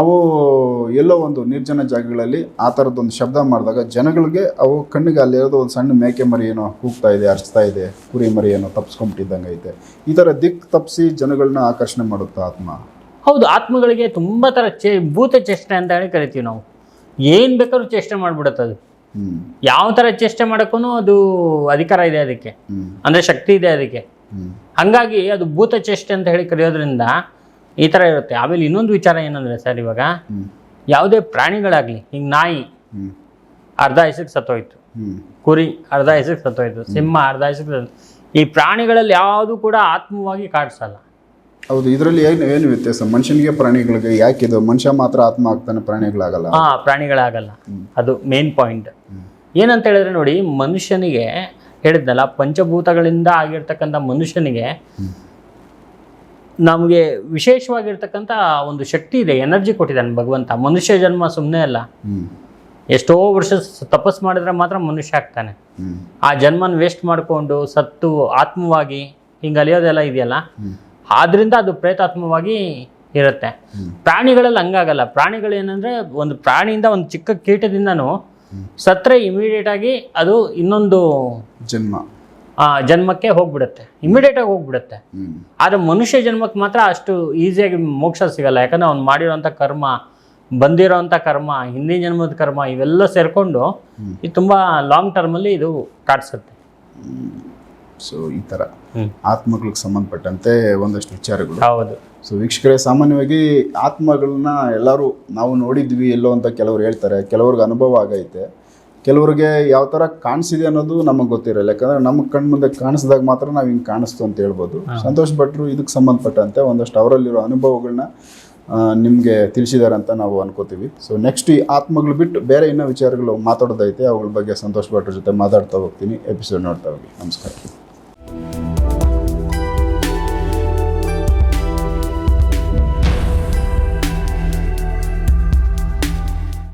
ಅವು ಎಲ್ಲೋ ಒಂದು ನಿರ್ಜನ ಜಾಗಗಳಲ್ಲಿ ಆ ಥರದ್ದೊಂದು ಶಬ್ದ ಮಾಡಿದಾಗ ಜನಗಳಿಗೆ ಅವು ಕಣ್ಣಿಗೆ ಅಲ್ಲಿ ಯಾವುದೋ ಒಂದು ಸಣ್ಣ ಮೇಕೆ ಮರಿ ಏನೋ ಕೂಗ್ತಾ ಇದೆ, ಹರಚ್ತಾ ಇದೆ, ಕುರಿ ಮರಿ ಏನೋ ತಪ್ಸ್ಕೊಂಬಿಟ್ಟಿದ್ದಂಗೆ ಐತೆ. ಈ ಥರ ದಿಕ್ ತಪ್ಪಿಸಿ ಜನಗಳನ್ನ ಆಕರ್ಷಣೆ ಮಾಡುತ್ತಾ ಆತ್ಮ? ಹೌದು, ಆತ್ಮಗಳಿಗೆ ತುಂಬ ಥರ ಚೇ ಭೂತ ಚೇಷ್ಟೆ ಅಂತ ಹೇಳಿ ಕರಿತೀವಿ ನಾವು. ಏನು ಬೇಕಾದ್ರೂ ಚೇಷ್ಟೆ ಮಾಡಿಬಿಡುತ್ತೆ ಯಾವ ತರ ಚೇಷ್ಟೆ ಮಾಡೋಕ್ಕೂ ಅದು ಅಧಿಕಾರ ಇದೆ ಅದಕ್ಕೆ. ಅಂದ್ರೆ ಶಕ್ತಿ ಇದೆ ಅದಕ್ಕೆ. ಹಂಗಾಗಿ ಅದು ಭೂತ ಚೇಷ್ಟೆ ಅಂತ ಹೇಳಿ ಕರೆಯೋದ್ರಿಂದ ಈ ತರ ಇರುತ್ತೆ. ಆಮೇಲೆ ಇನ್ನೊಂದು ವಿಚಾರ ಏನಂದ್ರೆ ಸರ್ ಇವಾಗ ಯಾವುದೇ ಪ್ರಾಣಿಗಳಾಗಲಿ, ಈಗ ನಾಯಿ ಅರ್ಧ ಹೆಸರು ಸತ್ತೋಯ್ತು. ಕುರಿ ಅರ್ಧ ಹೆಸರು ಸತ್ತೋಯ್ತು. ಸಿಂಹ ಅರ್ಧ ಹೆಸರು ಈ ಪ್ರಾಣಿಗಳಲ್ಲಿ ಯಾವುದು ಕೂಡ ಆತ್ಮವಾಗಿ ಕಾಡಿಸಲ್ಲ ಹೌದು ಇದರಲ್ಲಿ ಏನು ಏನು ವ್ಯತ್ಯಾಸ? ಮನುಷ್ಯನಿಗೆ ಪ್ರಾಣಿಗಳಿಗೆ ಯಾಕೆ ಇದು? ಮನುಷ್ಯ ಮಾತ್ರ ಆತ್ಮ ಆಗ್ತಾನೆ ಪ್ರಾಣಿಗಳಾಗಲ್ಲ. ಹಾ ಪ್ರಾಣಿಗಳಾಗಲ್ಲ. ಅದು ಮೇನ್ ಪಾಯಿಂಟ್ ಏನಂತ ಹೇಳಿದ್ರೆ ನೋಡಿ ಮನುಷ್ಯನಿಗೆ ಹೇಳಿದ್ನಲ್ಲ ಪಂಚಭೂತಗಳಿಂದ ಆಗಿರ್ತಕ್ಕಂಥ ಮನುಷ್ಯನಿಗೆ ನಮಗೆ ವಿಶೇಷವಾಗಿರ್ತಕ್ಕಂಥ ಒಂದು ಶಕ್ತಿ ಇದೆ ಎನರ್ಜಿ ಕೊಟ್ಟಿದ್ದಾನೆ ಭಗವಂತ. ಮನುಷ್ಯ ಜನ್ಮ ಸುಮ್ಮನೆ ಅಲ್ಲ. ಎಷ್ಟೋ ವರ್ಷ ತಪಸ್ ಮಾಡಿದ್ರೆ ಮಾತ್ರ ಮನುಷ್ಯ ಆಗ್ತಾನೆ. ಆ ಜನ್ಮನ ವೇಸ್ಟ್ ಮಾಡಿಕೊಂಡು ಸತ್ತು ಆತ್ಮವಾಗಿ ಹಿಂಗೆ ಅಲಿಯೋದೆಲ್ಲ ಇದೆಯಲ್ಲ ಆದ್ರಿಂದ ಅದು ಪ್ರೇತಾತ್ಮವಾಗಿ ಇರುತ್ತೆ. ಪ್ರಾಣಿಗಳಲ್ಲಿ ಹಂಗಾಗಲ್ಲ. ಪ್ರಾಣಿಗಳು ಏನಂದ್ರೆ ಒಂದು ಪ್ರಾಣಿಯಿಂದ ಒಂದು ಚಿಕ್ಕ ಕೀಟದಿಂದನೂ ಸತ್ರೆ ಇಮಿಡಿಯೇಟ್ ಆಗಿ ಅದು ಇನ್ನೊಂದು ಜನ್ಮ. ಆ, ಜನ್ಮಕ್ಕೆ ಹೋಗ್ಬಿಡುತ್ತೆ. ಇಮಿಡಿಯೇಟ್ ಆಗಿ ಹೋಗ್ಬಿಡುತ್ತೆ. ಆದರೆ ಮನುಷ್ಯ ಜನ್ಮಕ್ಕೆ ಮಾತ್ರ ಅಷ್ಟು ಈಸಿಯಾಗಿ ಮೋಕ್ಷ ಸಿಗಲ್ಲ. ಯಾಕಂದ್ರೆ ಅವ್ನು ಮಾಡಿರೋಂಥ ಕರ್ಮ ಬಂದಿರೋಂಥ ಕರ್ಮ ಹಿಂದಿನ ಜನ್ಮದ ಕರ್ಮ ಇವೆಲ್ಲ ಸೇರಿಕೊಂಡು ಇದು ತುಂಬ ಲಾಂಗ್ ಟರ್ಮಲ್ಲಿ ಇದು ಕಾಡಿಸುತ್ತೆ. ಸೊ ಈ ಥರ ಹ್ಮ್. ಆತ್ಮಗಳಿಗೆ ಸಂಬಂಧಪಟ್ಟಂತೆ ಒಂದಷ್ಟು ವಿಚಾರಗಳು. ಹೌದು. ಸೊ ವೀಕ್ಷಕರೇ ಸಾಮಾನ್ಯವಾಗಿ ಆತ್ಮಗಳನ್ನ ಎಲ್ಲರೂ ನಾವು ನೋಡಿದ್ವಿ ಎಲ್ಲೋ ಅಂತ ಕೆಲವ್ರು ಹೇಳ್ತಾರೆ. ಕೆಲವ್ರಿಗೆ ಅನುಭವ ಆಗೈತೆ. ಕೆಲವ್ರಿಗೆ ಯಾವ ಥರ ಕಾಣಿಸಿದೆ ಅನ್ನೋದು ನಮಗೆ ಗೊತ್ತಿರಲ್ಲ. ಯಾಕಂದ್ರೆ ನಮ್ಮ ಕಣ್ಣು ಮುಂದೆ ಕಾಣಿಸಿದಾಗ ಮಾತ್ರ ನಾವು ಹಿಂಗೆ ಕಾಣಿಸ್ತು ಅಂತ ಹೇಳ್ಬೋದು. ಸಂತೋಷ್ ಭಟ್ರು ಇದಕ್ಕೆ ಸಂಬಂಧಪಟ್ಟಂತೆ ಒಂದಷ್ಟು ಅವರಲ್ಲಿರೋ ಅನುಭವಗಳನ್ನ ನಿಮಗೆ ತಿಳಿಸಿದ್ದಾರೆ ಅಂತ ನಾವು ಅನ್ಕೋತೀವಿ. ಸೊ ನೆಕ್ಸ್ಟ್ ಈ ಆತ್ಮಗಳು ಬಿಟ್ಟು ಬೇರೆ ಇನ್ನೂ ವಿಚಾರಗಳು ಮಾತಾಡೋದೈತೆ. ಅವುಗಳ ಬಗ್ಗೆ ಸಂತೋಷ್ ಭಟ್ರ ಜೊತೆ ಮಾತಾಡ್ತಾ ಹೋಗ್ತೀನಿ. ಎಪಿಸೋಡ್ ನೋಡ್ತಾ ಹೋಗಿ. ನಮಸ್ಕಾರ. Thank you.